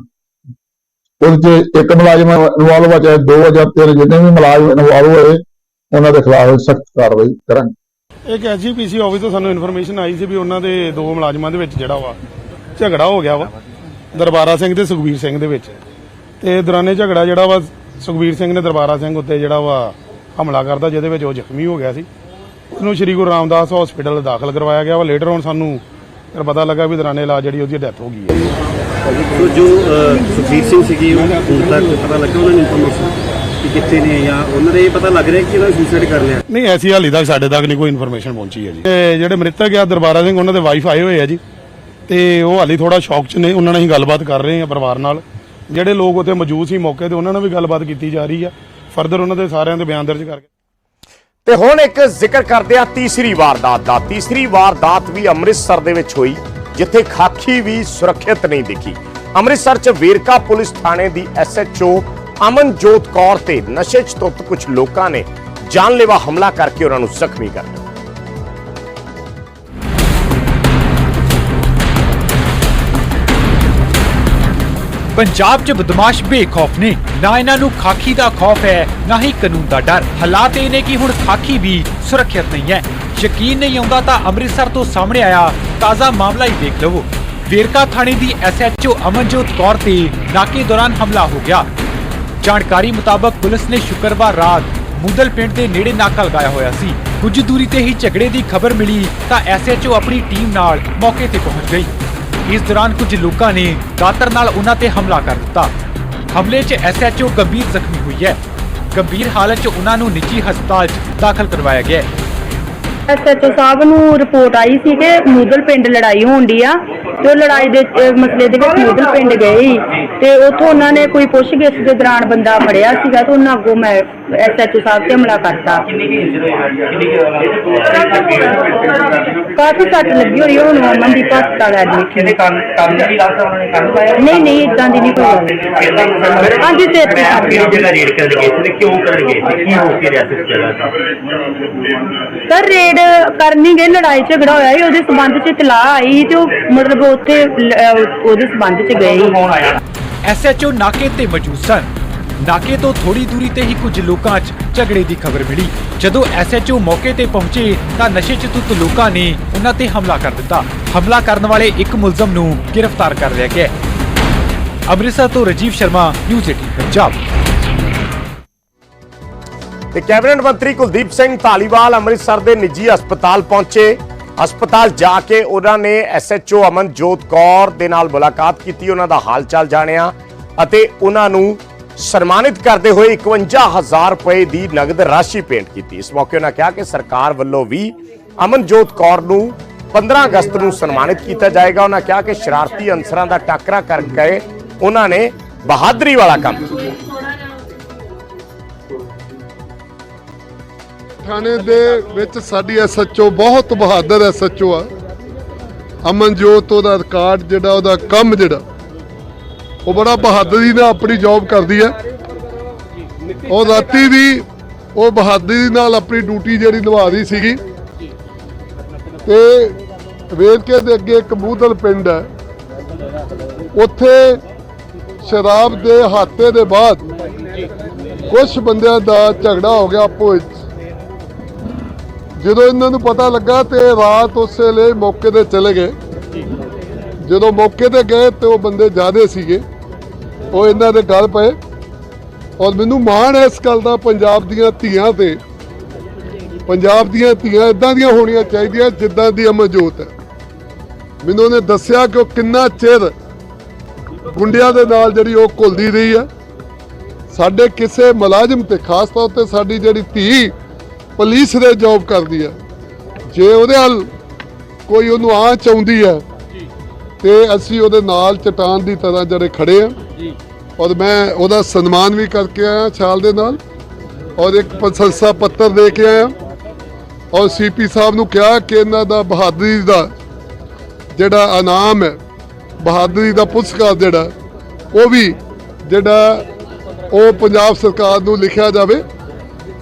ਉਹਦੇ ਚ ਇੱਕ ਮੁਲਾਜ਼ਮ ਇਨਵੋਲਵ ਆ, ਚਾਹੇ ਦੋ ਜਾਂ ਤਿੰਨ, ਜਿੰਨੇ ਵੀ ਮੁਲਾਜ਼ਮ ਇਨਵੋਲਵ ਹੋਏ, ਉਹਨਾਂ ਦੇ ਖਿਲਾਫ ਸਖਤ ਕਾਰਵਾਈ ਕਰਾਂਗੇ। ਇੱਕ ਐਸਜੀਪੀਸੀ ਆਫਿਸ ਤੋਂ ਸਾਨੂੰ ਇਨਫੋਰਮੇਸ਼ਨ ਆਈ ਸੀ ਵੀ ਉਹਨਾਂ ਦੇ ਦੋ ਮੁਲਾਜ਼ਮਾਂ ਦੇ ਵਿੱਚ ਜਿਹੜਾ ਵਾ ਝਗੜਾ ਹੋ ਗਿਆ ਵਾ। ਦਰਬਾਰਾ ਸਿੰਘ ਤੇ ਸੁਖਬੀਰ ਸਿੰਘ ਦੇ ਵਿੱਚ। ਤੇ ਦੌਰਾਨੇ ਝਗੜਾ ਜਿਹੜਾ ਵਾ ਸੁਖਬੀਰ ਸਿੰਘ ਨੇ ਦਰਬਾਰਾ ਸਿੰਘ ਉੱਤੇ ਜਿਹੜਾ ਵਾ ਹਮਲਾ ਕਰਦਾ ਜਿਹਦੇ ਵਿੱਚ ਉਹ ਜ਼ਖਮੀ ਹੋ ਗਿਆ ਸੀ। ਉਹਨੂੰ ਸ਼੍ਰੀ ਗੁਰੂ ਰਾਮਦਾਸ ਹਸਪੀਟਲ ਦਾਖਲ ਕਰਵਾਇਆ ਗਿਆ ਵਾ। ਲੇਟਰ ਹੁਣ ਸਾਨੂੰ ਫਿਰ ਪਤਾ ਲੱਗਾ ਵੀ ਦੌਰਾਨੇ ਇਲਾਜ ਜਿਹੜੀ ਉਹਦੀ ਡੈਥ ਹੋ ਗਈ ਹੈ। ਜੋ ਸੁਖਬੀਰ ਸਿੰਘ ਸੀਗੇ ਉਹ ਤੱਕ ਪਤਾ ਲੱਗਾ ਉਹਨਾਂ ਨੂੰ ਇਨਫੋਰਮੇਸ਼ਨ ਕਿ ਕਿੱਥੇ ਨੇ ਜਾਂ ਉਹਨਾਂ ਦੇ ਇਹ ਪਤਾ ਲੱਗ ਰਿਹਾ ਕਿ ਉਹਨਾਂ ਸੁਸਾਈਡ ਕਰ ਲਿਆ। ਨਹੀਂ ਐਸੀ ਹਾਲੀ ਤੱਕ ਸਾਡੇ ਤੱਕ ਨਹੀਂ ਕੋਈ ਇਨਫੋਰਮੇਸ਼ਨ ਪਹੁੰਚੀ ਹੈ ਜੀ। ਤੇ ਜਿਹੜੇ ਮ੍ਰਿਤਕ ਆ ਦਰਬਾਰਾ ਸਿੰਘ ਉਹਨਾਂ ਦੇ ਵਾਈਫ ਆਏ ਹੋਏ ਆ ਜੀ। ਤੇ ਉਹ ਹਾਲੀ ਥੋੜਾ ਸ਼ੌਕ ਚ ਨੇ ਉਹਨਾਂ ਨਾਲ ਹੀ ਗੱਲਬਾਤ ਕਰ ਰਹੇ ਆ ਪਰਿਵਾਰ ਨਾਲ। ਜਿਹੜੇ ਲੋਕ ਉੱਥੇ ਮੌਜੂਦ ਸੀ ਮੌਕੇ ਤੇ, ਉਹਨਾਂ ਨਾਲ ਵੀ ਗੱਲਬਾਤ ਕੀਤੀ ਜਾ ਰਹੀ ਆ। ਫਰਦਰ ਉਹਨਾਂ ਦੇ ਸਾਰਿਆਂ ਦੇ ਬਿਆਨ ਦਰਜ ਕਰਕੇ। ਤੇ ਹੁਣ ਇੱਕ ਜ਼ਿਕਰ ਕਰਦੇ ਆ ਤੀਸਰੀ ਵਾਰਦਾਤ ਦਾ। ਤੀਸਰੀ ਵਾਰਦਾਤ ਵੀ ਅੰਮ੍ਰਿਤਸਰ ਦੇ ਵਿੱਚ ਹੋਈ, ਜਿੱਥੇ ਖਾਕੀ ਵੀ ਸੁਰੱਖਿਅਤ ਨਹੀਂ ਦਿਖੀ। ਅੰਮ੍ਰਿਤਸਰ 'ਚ ਵੇਰਕਾ ਪੁਲਿਸ ਥਾਣੇ ਦੀ ਐਸਐਚਓ ਅਮਨਜੋਤ ਕੌਰ ਤੇ ਨਸ਼ੇ 'ਚ ਧੁੱਤ ਕੁਝ ਲੋਕਾਂ ਨੇ ਜਾਨਲੇਵਾ ਹਮਲਾ ਕਰਕੇ ਉਹਨਾਂ ਨੂੰ ਜ਼ਖਮੀ ਕਰ ਦਿੱਤਾ। ਪੰਜਾਬ 'ਚ ਬਦਮਾਸ਼ ਬੇਖੌਫ ਨੇ। ਨਾ ਇਹਨਾਂ ਨੂੰ ਖਾਕੀ ਦਾ ਖੌਫ ਹੈ, ਨਾ ਹੀ ਕਾਨੂੰਨ ਦਾ ਡਰ। ਹਾਲਾਤ ਇਹ ਨੇ ਕਿ ਹੁਣ ਖਾਕੀ ਵੀ ਸੁਰੱਖਿਅਤ ਨਹੀਂ ਹੈ। ਯਕੀਨ ਨਹੀਂ ਆਉਂਦਾ ਤਾਂ ਅੰਮ੍ਰਿਤਸਰ ਤੋਂ ਸਾਹਮਣੇ ਆਇਆ ਤਾਜ਼ਾ ਮਾਮਲਾ ਹੀ ਦੇਖ ਲਵੋ। ਵੇਰਕਾ ਥਾਣੇ ਦੀ ਐਸਐਚਓ ਅਮਨਜੋਤ ਕੌਰ ਤੇ ਨਾਕੇ ਦੌਰਾਨ ਹਮਲਾ ਹੋ ਗਿਆ। ਜਾਣਕਾਰੀ ਮੁਤਾਬਕ ਪੁਲਿਸ ਨੇ ਸ਼ੁੱਕਰਵਾਰ ਰਾਤ ਮੁਦਲ ਪਿੰਡ ਦੇ ਨੇੜੇ ਨਾਕਾ ਲਗਾਇਆ ਹੋਇਆ ਸੀ। ਕੁਝ ਦੂਰੀ ਤੇ ਹੀ ਝਗੜੇ ਦੀ ਖਬਰ ਮਿਲੀ ਤਾਂ ਐਸਐਚਓ ਆਪਣੀ ਟੀਮ ਨਾਲ ਮੌਕੇ ਤੇ ਪਹੁੰਚ ਗਈ। ਇਸ ਦੌਰਾਨ ਕੁਝ ਲੋਕਾਂ ਨੇ ਦਾਤਰ ਨਾਲ ਉਹਨਾਂ ਤੇ ਹਮਲਾ ਕਰ ਦਿੱਤਾ। ਹਮਲੇ 'ਚ ਐਸਐਚਓ ਗੰਭੀਰ ਜ਼ਖਮੀ ਹੋਈ ਹੈ। ਗੰਭੀਰ ਹਾਲਤ 'ਚ ਉਹਨਾਂ ਨੂੰ ਨਿੱਜੀ ਹਸਪਤਾਲ 'ਚ ਦਾਖਲ ਕਰਵਾਇਆ ਗਿਆ ਹੈ। ਐਸਐਚਓ ਸਾਹਿਬ ਨੂੰ ਰਿਪੋਰਟ ਆਈ ਸੀ ਕਿ ਮੂਦਲ ਪਿੰਡ ਲੜਾਈ ਹੋਣ ਦੀ ਆ ਤੇ ਉਹ ਲੜਾਈ ਦੇ ਅਹ, ਮਸਲੇ ਦੇ ਵਿੱਚ ਮੂਦਲ ਪਿੰਡ ਗਏ ਸੀ ਤੇ ਉੱਥੋਂ ਉਹਨਾਂ ਨੇ ਕੋਈ ਪੁੱਛਗਿੱਛ ਦੇ ਦੌਰਾਨ ਬੰਦਾ ਫੜਿਆ ਸੀਗਾ ਤੇ ਉਹਨਾਂ ਅੱਗੋਂ ਮੈਂ ਐਸਐਚਓ ਸਾਹਿਬ ਤੇ ਹਮਲਾ ਕਰਤਾ। ਕਾਫੀ ਸੱਟ ਲੱਗੀ ਹੋਈ ਹੁਣ ਅਮਨਦੀਪ ਹਸਪਤਾਲ ਐਡਮਿਟ ਨੇ ਨਹੀਂ ਨਹੀਂ ਇਦਾਂ ਦੀ ਨਹੀਂ ਕੋਈ ਗੱਲ। ਹਾਂਜੀ ਤੇ ਸੱਟ ਲੱਗੀ। ਜਿਹੜਾ ਰੇਡ ਕਰਨ ਗਏ ਸੀ ਤੇ ਕਿਉਂ ਕਰਨ ਗਏ ਸੀ? ਕੀ ਹੋ ਕੇ ਰਿਹਾ ਸੀ ਉਸ ਜਗ੍ਹਾ ਤੇ ਸਰ ਰੇਡ ਕਰਨੀ ਗਏ ਲੜਾਈ ਝਗੜਾ ਹੋਇਆ ਸੀ ਉਹਦੇ ਸਬੰਧ ਚ ਇਤਲਾਹ ਆਈ ਤੇ ਉਹ ਮਤਲਬ ਉੱਥੇ ਉਹਦੇ ਸਬੰਧ ਚ ਗਏ ਐਸਐਚਓ ਨਾਕੇ ਤੇ ਮੌਜੂਦ ਸਨ। ਨਾਕੇ ਤੋਂ ਥੋੜੀ ਦੂਰੀ ਤੇ ਹੀ ਕੁਝ ਲੋਕਾਂ 'ਚ ਝਗੜੇ ਦੀ ਖਬਰ ਮਿਲੀ। ਜਦੋਂ ਐਸਐਚਓ ਮੌਕੇ ਤੇ ਪਹੁੰਚੇ ਤਾਂ ਨਸ਼ੇ 'ਚ ਧੁੱਤ ਲੋਕਾਂ ਨੇ ਉਹਨਾਂ ਤੇ ਹਮਲਾ ਕਰ ਦਿੱਤਾ। ਹਮਲਾ ਕਰਨ ਵਾਲੇ ਇੱਕ ਮੁਲਜ਼ਮ ਨੂੰ ਗ੍ਰਿਫਤਾਰ ਕਰ ਲਿਆ ਗਿਆ ਅੰਮ੍ਰਿਤਸਰ ਤੋਂ ਰਜੀਵ ਸ਼ਰਮਾ, ਨਿਊਜ਼ 18 ਪੰਜਾਬ। ਤੇ ਕੈਬਨਿਟ ਮੰਤਰੀ ਕੁਲਦੀਪ ਸਿੰਘ ਧਾਲੀਵਾਲ ਅੰਮ੍ਰਿਤਸਰ ਦੇ ਨਿੱਜੀ ਹਸਪਤਾਲ ਪਹੁੰਚੇ। ਹਸਪਤਾਲ ਜਾ ਕੇ ਉਹਨਾਂ ਨੇ ਐਸਐਚਓ ਅਮਨਜੋਤ ਕੌਰ ਦੇ ਨਾਲ ਮੁਲਾਕਾਤ ਕੀਤੀ, ਉਹਨਾਂ ਦਾ ਹਾਲ ਚਾਲ ਜਾਣਿਆ ਅਤੇ ਉਹਨਾਂ ਨੂੰ ਸਨਮਾਨਿਤ ਕਰਦੇ ਹੋਏ 51000 ਰੁਪਏ ਦੀ ਨਗਦ ਰਾਸ਼ੀ ਭੇਂਟ ਕੀਤੀ। ਇਸ ਮੌਕੇ ਉਹਨਾਂ ਕਿਹਾ ਕਿ ਸਰਕਾਰ ਵੱਲੋਂ ਵੀ ਅਮਨਜੋਤ ਕੌਰ ਨੂੰ 15 ਅਗਸਤ ਨੂੰ ਸਨਮਾਨਿਤ ਕੀਤਾ ਜਾਏਗਾ। ਉਹਨਾਂ ਕਿਹਾ ਕਿ ਸ਼ਰਾਰਤੀ ਅਨਸਰਾਂ ਦਾ ਟਾਕਰਾ ਕਰਕੇ ਉਹਨਾਂ ਨੇ ਬਹਾਦਰੀ ਵਾਲਾ ਕੰਮ। ਥਾਣੇ ਦੇ ਵਿੱਚ ਸਾਡੀ ਐਸਐਚਓ ਬਹੁਤ ਬਹਾਦਰ ਐਸਐਚਓ ਆ। ਅਮਨਜੋਤ, ਉਹਦਾ ਰਿਕਾਰਡ ਜਿਹੜਾ, ਉਹਦਾ ਕੰਮ ਜਿਹੜਾ ਉਹ ਬੜਾ ਬਹਾਦਰੀ ਨਾਲ ਆਪਣੀ ਜੌਬ ਕਰਦੀ ਹੈ। ਉਹ ਰਾਤੀ ਵੀ ਉਹ ਬਹਾਦਰੀ ਨਾਲ ਆਪਣੀ ਡਿਊਟੀ ਜਿਹੜੀ ਨਿਭਾ ਰਹੀ ਸੀਗੀ। ਤੇ ਵੇਰਕੇ ਦੇ ਅੱਗੇ ਇੱਕ ਮੂਦਲ ਪਿੰਡ ਹੈ। ਉੱਥੇ ਸ਼ਰਾਬ ਦੇ ਹਾਤੇ ਦੇ ਬਾਅਦ ਕੁਝ ਬੰਦਿਆਂ ਦਾ ਝਗੜਾ ਹੋ ਗਿਆ ਆਪੋ ਵਿੱਚ। ਜਦੋਂ ਇਹਨਾਂ ਨੂੰ ਪਤਾ ਲੱਗਾ ਤੇ ਰਾਤ ਉਸੇ ਲਈ ਮੌਕੇ ਤੇ ਚਲੇ ਗਏ। ਜਦੋਂ ਮੌਕੇ ਤੇ ਗਏ ਤੇ ਉਹ ਬੰਦੇ ਜ਼ਿਆਦੇ ਸੀਗੇ। ਉਹ ਇਹਨਾਂ ਦੇ ਗੱਲ ਪਏ। ਔਰ ਮੈਨੂੰ ਮਾਣ ਹੈ ਇਸ ਗੱਲ ਦਾ ਪੰਜਾਬ ਦੀਆਂ ਧੀਆਂ ਤੇ। ਪੰਜਾਬ ਦੀਆਂ ਧੀਆਂ ਇਦਾਂ ਦੀਆਂ ਹੋਣੀਆਂ ਚਾਹੀਦੀਆਂ ਜਿੱਦਾਂ ਦੀ ਅਮਰਜੋਤ ਹੈ। ਮੈਨੂੰ ਉਹਨੇ ਦੱਸਿਆ ਕਿ ਉਹ ਕਿੰਨਾ ਚਿਰ ਗੁੰਡਿਆਂ ਦੇ ਨਾਲ ਜਿਹੜੀ ਉਹ ਘੁਲਦੀ ਰਹੀ ਹੈ। ਸਾਡੇ ਕਿਸੇ ਮੁਲਾਜ਼ਮ ਤੇ, ਖਾਸ ਤੌਰ ਤੇ ਸਾਡੀ ਜਿਹੜੀ ਧੀ ਪੁਲਿਸ ਦੇ ਜੌਬ ਕਰਦੀ ਹੈ। ਜੇ ਉਹਦੇ ਨਾਲ ਕੋਈ ਉਹਨੂੰ ਆ ਆਉਂਦੀ ਹੈ, ਤੇ ਅਸੀਂ ਉਹਦੇ ਨਾਲ ਚਟਾਨ ਦੀ ਤਰ੍ਹਾਂ ਜਿਹੜੇ ਖੜੇ ਆ ਔਰ ਮੈਂ ਉਹਦਾ ਸਨਮਾਨ ਵੀ ਕਰਕੇ ਆਇਆ ਛਾਲ ਦੇ ਨਾਲ। ਔਰ ਇੱਕ ਪ੍ਰਸ਼ੰਸਾ ਪੱਤਰ ਦੇ ਕੇ ਆਇਆ। ਔਰ ਸੀਪੀ ਸਾਹਿਬ ਨੂੰ ਕਿਹਾ ਕਿ ਇਹਨਾਂ ਦਾ ਬਹਾਦਰੀ ਦਾ ਜਿਹੜਾ ਇਨਾਮ ਹੈ ਬਹਾਦਰੀ ਦਾ ਪੁਰਸਕਾਰ ਜਿਹੜਾ ਉਹ ਵੀ ਜਿਹੜਾ ਉਹ ਪੰਜਾਬ ਸਰਕਾਰ ਨੂੰ ਲਿਖਿਆ ਜਾਵੇ।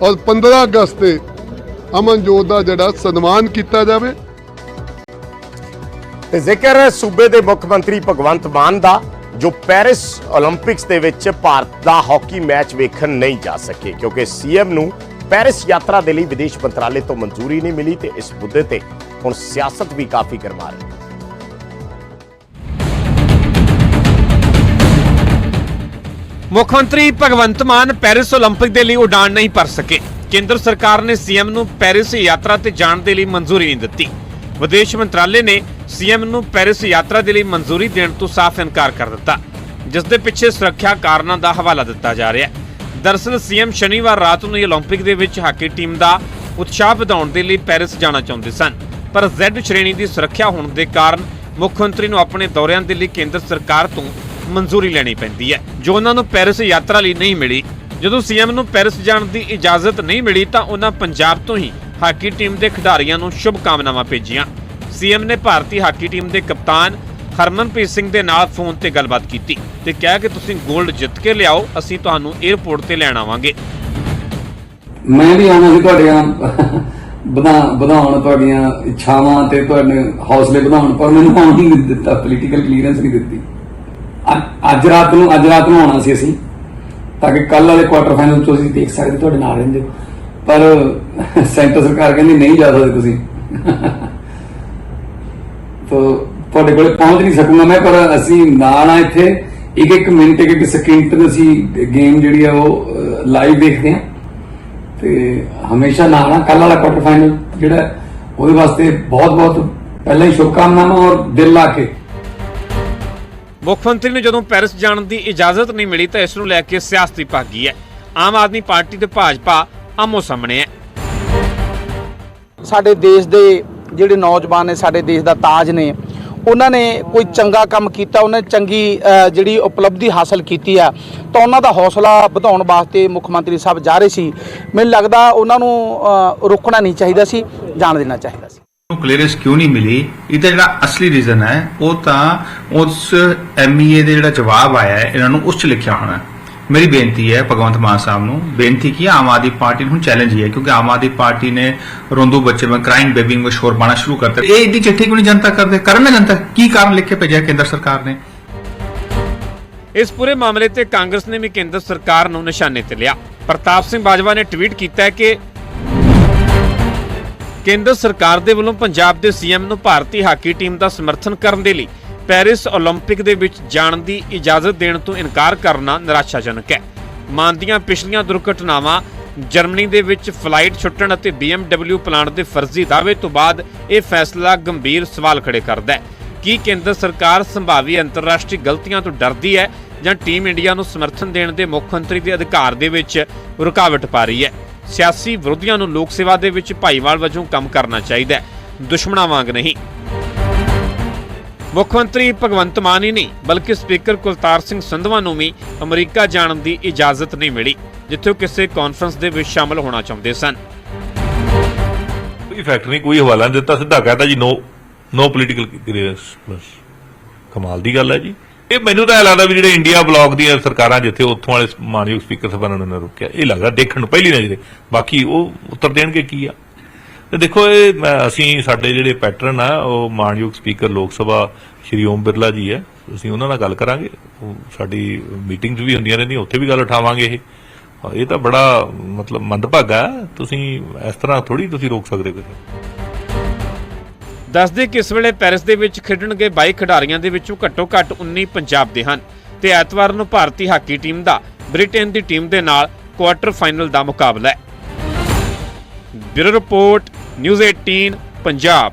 ਔਰ 15 ਅਗਸਤ ਤੇ ਅਮਨਜੋਤ ਦਾ ਜਿਹੜਾ ਸਨਮਾਨ ਕੀਤਾ ਜਾਵੇ। ਤੇ ਜ਼ਿਕਰ ਹੈ ਸੂਬੇ ਦੇ ਮੁੱਖ ਮੰਤਰੀ ਭਗਵੰਤ ਮਾਨ ਦਾ। ਜੋ ਪੈਰਿਸ 올림픽ਸ ਦੇ ਵਿੱਚ ਭਾਰਤ ਦਾ ਹਾਕੀ ਮੈਚ ਵੇਖਣ ਨਹੀਂ ਜਾ ਸਕੇ, ਕਿਉਂਕਿ ਸੀਐਮ ਨੂੰ ਪੈਰਿਸ ਯਾਤਰਾ ਦੇ ਲਈ ਵਿਦੇਸ਼ ਮੰਤਰਾਲੇ ਤੋਂ ਮਨਜ਼ੂਰੀ ਨਹੀਂ ਮਿਲੀ ਤੇ ਇਸ ਮੁੱਦੇ ਤੇ ਹੁਣ ਸਿਆਸਤ ਵੀ ਕਾਫੀ ਗਰਮਾ ਰਹੀ ਹੈ। ਮੁੱਖ ਮੰਤਰੀ ਭਗਵੰਤ ਮਾਨ ਪੈਰਿਸ 올림픽 ਦੇ ਲਈ ਉਡਾਣ ਨਹੀਂ ਭਰ ਸਕੇ। ਕੇਂਦਰ ਸਰਕਾਰ ਨੇ ਸੀਐਮ ਨੂੰ ਪੈਰਿਸ ਯਾਤਰਾ ਤੇ ਜਾਣ ਦੇ ਲਈ ਮਨਜ਼ੂਰੀ ਨਹੀਂ ਦਿੱਤੀ। ਵਿਦੇਸ਼ ਮੰਤਰਾਲੇ ਨੇ ਸੀਐਮ ਨੂੰ ਪੈਰਿਸ ਯਾਤਰਾ ਦੇ ਲਈ ਮਨਜ਼ੂਰੀ ਦੇਣ ਤੋਂ ਸਾਫ਼ ਇਨਕਾਰ ਕਰ ਦਿੱਤਾ ਜਿਸ ਦੇ ਪਿੱਛੇ ਸੁਰੱਖਿਆ ਕਾਰਨਾਂ ਦਾ ਹਵਾਲਾ ਦਿੱਤਾ ਜਾ ਰਿਹਾ ਹੈ ਦਰਅਸਲ ਸੀਐਮ ਸ਼ਨੀਵਾਰ ਰਾਤ ਨੂੰ ਇਹ 올림픽 ਦੇ ਵਿੱਚ ਹਾਕੀ ਟੀਮ ਦਾ ਉਤਸ਼ਾਹ ਵਧਾਉਣ ਦੇ ਲਈ ਪੈਰਿਸ ਜਾਣਾ ਚਾਹੁੰਦੇ ਸਨ ਪਰ Z ਸ਼੍ਰੇਣੀ ਦੀ ਸੁਰੱਖਿਆ ਹੋਣ ਦੇ ਕਾਰਨ ਮੁੱਖ ਮੰਤਰੀ ਨੂੰ ਆਪਣੇ ਦੌਰਿਆਂ ਦੇ ਲਈ ਕੇਂਦਰ ਸਰਕਾਰ ਤੋਂ ਮਨਜ਼ੂਰੀ ਲੈਣੀ ਪੈਂਦੀ ਹੈ ਜੋ ਉਹਨਾਂ ਨੂੰ ਪੈਰਿਸ ਯਾਤਰਾ ਲਈ ਨਹੀਂ ਮਿਲੀ ਜਦੋਂ ਸੀਐਮ ਨੂੰ ਪੈਰਿਸ ਜਾਣ ਦੀ ਇਜਾਜ਼ਤ ਨਹੀਂ ਮਿਲੀ ਤਾਂ ਉਹਨਾਂ ਪੰਜਾਬ ਤੋਂ ਹੀ ਹਾਕੀ ਟੀਮ ਦੇ ਖਿਡਾਰੀਆਂ ਨੂੰ ਸ਼ੁਭ ਕਾਮਨਾਵਾਂ ਭੇਜੀਆਂ ਸੀਐਮ ਨੇ ਭਾਰਤੀ ਹਾਕੀ ਟੀਮ ਦੇ ਕਪਤਾਨ ਹਰਮਨਪ੍ਰੀਤ ਸਿੰਘ ਦੇ ਨਾਲ ਫੋਨ ਤੇ ਗੱਲਬਾਤ ਕੀਤੀ ਤੇ ਕਿਹਾ ਕਿ ਤੁਸੀਂ 골ਡ ਜਿੱਤ ਕੇ ਲਿਆਓ, ਅਸੀਂ ਤੁਹਾਨੂੰ 에ਅਰਪੋਰਟ ਤੇ ਲੈਣ ਆਵਾਂਗੇ। ਮੈਂ ਵੀ ਆਉਣਾ ਸੀ ਤੁਹਾਡੀਆਂ ਵਧਾ ਵਧਾਉਣ ਤੁਹਾਡੀਆਂ ਇੱਛਾਵਾਂ ਤੇ ਤੁਹਾਡੇ ਹੌਸਲੇ ਵਧਾਉਣ ਪਰ ਮੈਨੂੰ ਆਉਣ ਨਹੀਂ ਦਿੱਤਾ ਪੋਲੀਟੀਕਲ ਕਲੀਅਰੈਂਸ ਨਹੀਂ ਦਿੱਤੀ। ਅੱਜ- ਰਾਤ ਨੂੰ, ਅੱਜ ਰਾਤ ਨੂੰ ਆਉਣਾ ਸੀ ਅਸੀਂ, ਤਾਂ ਕਿ ਕੱਲ ਵਾਲੇ ਕੁਆਟਰ ਫਾਈਨਲ ਚ ਅਸੀਂ ਦੇਖ ਸਕਦੇ ਤੁਹਾਡੇ ਨਾਲ ਰਹਿੰਦੇ। ਪਰ ਸੈਂਟਰ ਸਰਕਾਰ ਕਹਿੰਦੀ ਨਹੀਂ ਜਾ ਸਕਦੇ ਤੁਸੀਂ। ਤੋ ਤੁਹਾਡੇ ਕੋਲੇ ਪਹੁੰਚ ਨਹੀਂ ਸਕੂੰਗਾ ਮੈਂ ਪਰ ਅਸੀਂ ਨਾਲ ਆ ਇੱਥੇ। ਇੱਕ ਇੱਕ ਮਿੰਟ ਇੱਕ ਇੱਕ ਸਕਿੰਟ ਤੇ ਅਸੀਂ ਗੇਮ ਜਿਹੜੀ ਆ ਉਹ ਲਾਈਵ ਦੇਖਦੇ ਹਾਂ। ਤੇ ਹਮੇਸ਼ਾ ਨਾਲ ਆ ਕੱਲ ਵਾਲਾ ਕੁਆਟਰ ਫਾਈਨਲ ਜਿਹੜਾ ਉਹਦੇ ਵਾਸਤੇ ਬਹੁਤ ਬਹੁਤ ਪਹਿਲਾਂ ਹੀ ਸ਼ੁਭਕਾਮਨਾਵਾਂ ਔਰ ਦਿਲ ਲਾ ਕੇ। ਮੁੱਖ ਮੰਤਰੀ ਨੂੰ ਜਦੋਂ ਪੈਰਿਸ ਜਾਣ ਦੀ ਇਜਾਜ਼ਤ ਨਹੀਂ ਮਿਲੀ ਤਾਂ ਇਸ ਨੂੰ ਲੈ ਕੇ ਸਿਆਸਤੀ ਭਾਗੀ ਹੈ। ਆਮ ਆਦਮੀ ਪਾਰਟੀ ਤੇ ਭਾਜਪਾ ਆਮੋ ਸਾਹਮਣੇ ਹੈ। ਸਾਡੇ ਦੇਸ਼ ਦੇ ਜਿਹੜੇ ਨੌਜਵਾਨ ਨੇ ਸਾਡੇ ਦੇਸ਼ ਦਾ ਤਾਜ ਨੇ, ਉਹਨਾਂ ਨੇ ਕੋਈ ਚੰਗਾ ਕੰਮ ਕੀਤਾ, ਉਹਨਾਂ ਨੇ ਚੰਗੀ ਜਿਹੜੀ ਉਪਲਬਧੀ ਹਾਸਲ ਕੀਤੀ ਆ, ਤਾਂ ਉਹਨਾਂ ਦਾ ਹੌਸਲਾ ਵਧਾਉਣ ਵਾਸਤੇ ਮੁੱਖ ਮੰਤਰੀ ਸਾਹਿਬ ਜਾ ਰਹੇ ਸੀ। ਮੈਨੂੰ ਲੱਗਦਾ ਉਹਨਾਂ ਨੂੰ ਰੋਕਣਾ ਨਹੀਂ ਚਾਹੀਦਾ ਸੀ, ਜਾਣ ਦੇਣਾ ਚਾਹੀਦਾ ਸੀ। ਨੂੰ ਕਲੀਅਰੈਂਸ ਕਿਉਂ ਨਹੀਂ ਮਿਲੀ? ਇਹ ਤਾਂ ਜਿਹੜਾ ਅਸਲੀ ਰੀਜ਼ਨ ਹੈ, ਉਹ ਤਾਂ ਉਸ ਐਮਈਏ ਦੇ ਜਿਹੜਾ ਜਵਾਬ ਆਇਆ ਹੈ, ਇਹਨਾਂ ਨੂੰ ਉਸ ਚ ਲਿਖਿਆ ਹੋਣਾ ਮੇਰੀ ਬੇਨਤੀ ਹੈ ਭਗਵੰਤ ਮਾਨ ਸਾਹਿਬ ਨੂੰ। ਬੇਨਤੀ ਕੀ ਆਮ ਆਦਮੀ ਪਾਰਟੀ ਨੂੰ ਚੈਲੰਜ ਹੀ ਹੈ, ਕਿਉਂਕਿ ਆਮ ਆਦਮੀ ਪਾਰਟੀ ਨੇ ਰੋਂਦੂ ਬੱਚੇ ਮੈਂ ਕ੍ਰਾਈਮ ਬੇਬੀ ਵਿੱਚ ਸ਼ੋਰ ਪਾਣਾ ਸ਼ੁਰੂ ਕਰਤਾ ਇਹ ਇੰਨੀ ਚਿੱਠੀ ਕਿਉਂ ਨਹੀਂ ਜਨਤਾ ਕਰਦੇ? ਕਰਨ ਨਾ ਜਨਤਾ। ਕੀ ਕਾਰਨ ਲਿਖ ਕੇ ਭੇਜਿਆ ਕੇਂਦਰ ਸਰਕਾਰ ਨੇ? ਇਸ ਪੂਰੇ ਮਾਮਲੇ ਤੇ ਕਾਂਗਰਸ ਨੇ ਵੀ ਕੇਂਦਰ ਸਰਕਾਰ ਨੂੰ ਨਿਸ਼ਾਨੇ ਤੇ ਲਿਆ। ਪ੍ਰਤਾਪ ਸਿੰਘ ਬਾਜਵਾ ਨੇ ਟਵੀਟ ਕੀਤਾ ਹੈ ਕਿ ਕੇਂਦਰ ਸਰਕਾਰ ਦੇ ਵੱਲੋਂ ਪੰਜਾਬ ਦੇ ਸੀਐਮ ਨੂੰ ਭਾਰਤੀ ਹਾਕੀ ਟੀਮ ਦਾ ਸਮਰਥਨ ਕਰਨ ਦੇ ਲਈ ਪੈਰਿਸ 올림픽 ਦੇ ਵਿੱਚ ਜਾਣ ਦੀ ਇਜਾਜ਼ਤ ਦੇਣ ਤੋਂ ਇਨਕਾਰ ਕਰਨਾ ਨਿਰਾਸ਼ਾਜਨਕ ਹੈ ਮਾਨ ਦੀਆਂ ਪਿਛਲੀਆਂ ਦੁਰਘਟਨਾਵਾਂ ਜਰਮਨੀ ਦੇ ਵਿੱਚ ਫਲਾਈਟ ਛੁੱਟਣ ਅਤੇ BMW ਪਲਾਂਟ ਦੇ ਫਰਜ਼ੀ ਦਾਅਵੇ ਤੋਂ ਬਾਅਦ ਇਹ ਫੈਸਲਾ ਗੰਭੀਰ ਸਵਾਲ ਖੜੇ ਕਰਦਾ ਹੈ ਕੀ ਕੇਂਦਰ ਸਰਕਾਰ ਸੰਭਾਵੀ ਅੰਤਰਰਾਸ਼ਟਰੀ ਗਲਤੀਆਂ ਤੋਂ ਡਰਦੀ ਹੈ ਜਾਂ ਟੀਮ ਇੰਡੀਆ ਨੂੰ ਸਮਰਥਨ ਦੇਣ ਦੇ ਮੁੱਖ ਮੰਤਰੀ ਦੇ ਅਧਿਕਾਰ ਦੇ ਵਿੱਚ ਰੁਕਾਵਟ ਪਾ ਰਹੀ ਹੈ ਸਿਆਸੀ ਵਿਰੋਧੀਆਂ ਨੂੰ ਲੋਕ ਸੇਵਾ ਦੇ ਵਿੱਚ ਭਾਈਵਾਲ ਵਜੋਂ ਕੰਮ ਕਰਨਾ ਚਾਹੀਦਾ ਹੈ ਦੁਸ਼ਮਣਾਂ ਵਾਂਗ ਨਹੀਂ ਮੁੱਖ ਮੰਤਰੀ ਭਗਵੰਤ ਮਾਨ ਹੀ ਨਹੀਂ, ਬਲਕਿ ਸਪੀਕਰ ਕੁਲਤਾਰ ਸਿੰਘ ਸੰਧਵਾ ਨੂੰ ਵੀ ਅਮਰੀਕਾ ਜਾਣ ਦੀ ਇਜਾਜ਼ਤ ਨਹੀਂ ਮਿਲੀ, ਜਿੱਥੇ ਉਹ ਕਿਸੇ ਕਾਨਫਰੰਸ ਦੇ ਵਿੱਚ ਸ਼ਾਮਲ ਹੋਣਾ ਚਾਹੁੰਦੇ ਸਨ। ਕੋਈ ਫੈਕਟ ਨਹੀਂ, ਕੋਈ ਹਵਾਲਾ ਨਹੀਂ ਦਿੱਤਾ, ਸਿੱਧਾ ਕਹਤਾ ਜੀ ਨੋ ਨੋ ਪੋਲੀਟੀਕਲ ਬਸ, ਕਮਾਲ ਦੀ ਗੱਲ ਹੈ ਜੀ। ਇਹ ਮੈਨੂੰ ਤਾਂ ਇਹ ਲੱਗਦਾ ਵੀ ਜਿਹੜੇ ਇੰਡੀਆ ਬਲੌਕ ਦੀਆਂ ਸਰਕਾਰਾਂ ਜਿੱਥੇ ਉੱਥੋਂ ਵਾਲੇ ਮਾਨਯੋਗ ਸਪੀਕਰ ਸਭਾ ਨੇ ਰੁਕਿਆ, ਇਹ ਲੱਗਦਾ ਦੇਖਣ ਨੂੰ ਪਹਿਲੀ ਨਜ਼ਰੇ ਬਾਕੀ ਉਹ ਉੱਤਰ ਦੇਣਗੇ ਕੀ ਆ। ਤੇ ਦੇਖੋ, ਇਹ ਅਸੀਂ ਸਾਡੇ ਜਿਹੜੇ ਪੈਟਰਨ ਆ, ਉਹ ਮਾਨਯੋਗ ਸਪੀਕਰ ਲੋਕ ਸਭਾ ਸ਼੍ਰੀ ਓਮ ਬਿਰਲਾ ਜੀ ਹੈ। ਅਸੀਂ ਉਹਨਾਂ ਨਾਲ ਗੱਲ ਕਰਾਂਗੇ। ਸਾਡੀ ਮੀਟਿੰਗਸ ਵੀ ਹੁੰਦੀਆਂ ਰਹਿੰਦੀਆਂ, ਉੱਥੇ ਵੀ ਗੱਲ ਉਠਾਵਾਂਗੇ ਇਹ। ਇਹ ਤਾਂ ਬੜਾ, ਮਤਲਬ ਮੰਦਭਾਗਾ ਤੁਸੀਂ ਇਸ ਤਰ੍ਹਾਂ ਥੋੜੀ ਤੁਸੀਂ ਰੋਕ ਸਕਦੇ ਹੋ ਦੱਸਦੇ ਕਿ ਇਸ ਵੇਲੇ ਪੈਰਿਸ ਦੇ ਵਿੱਚ ਖੇਡਣਗੇ 22 ਖਿਡਾਰੀਆਂ ਦੇ ਵਿੱਚੋਂ ਘੱਟੋ ਘੱਟ 19 ਪੰਜਾਬ ਦੇ ਹਨ। ਤੇ ਐਤਵਾਰ ਨੂੰ ਭਾਰਤੀ ਹਾਕੀ ਟੀਮ ਦਾ ਬ੍ਰਿਟੇਨ ਦੀ ਟੀਮ ਦੇ ਨਾਲ ਕੁਆਟਰ ਫਾਈਨਲ ਦਾ ਮੁਕਾਬਲਾ ਹੈ। Bureau report news 18 Punjab.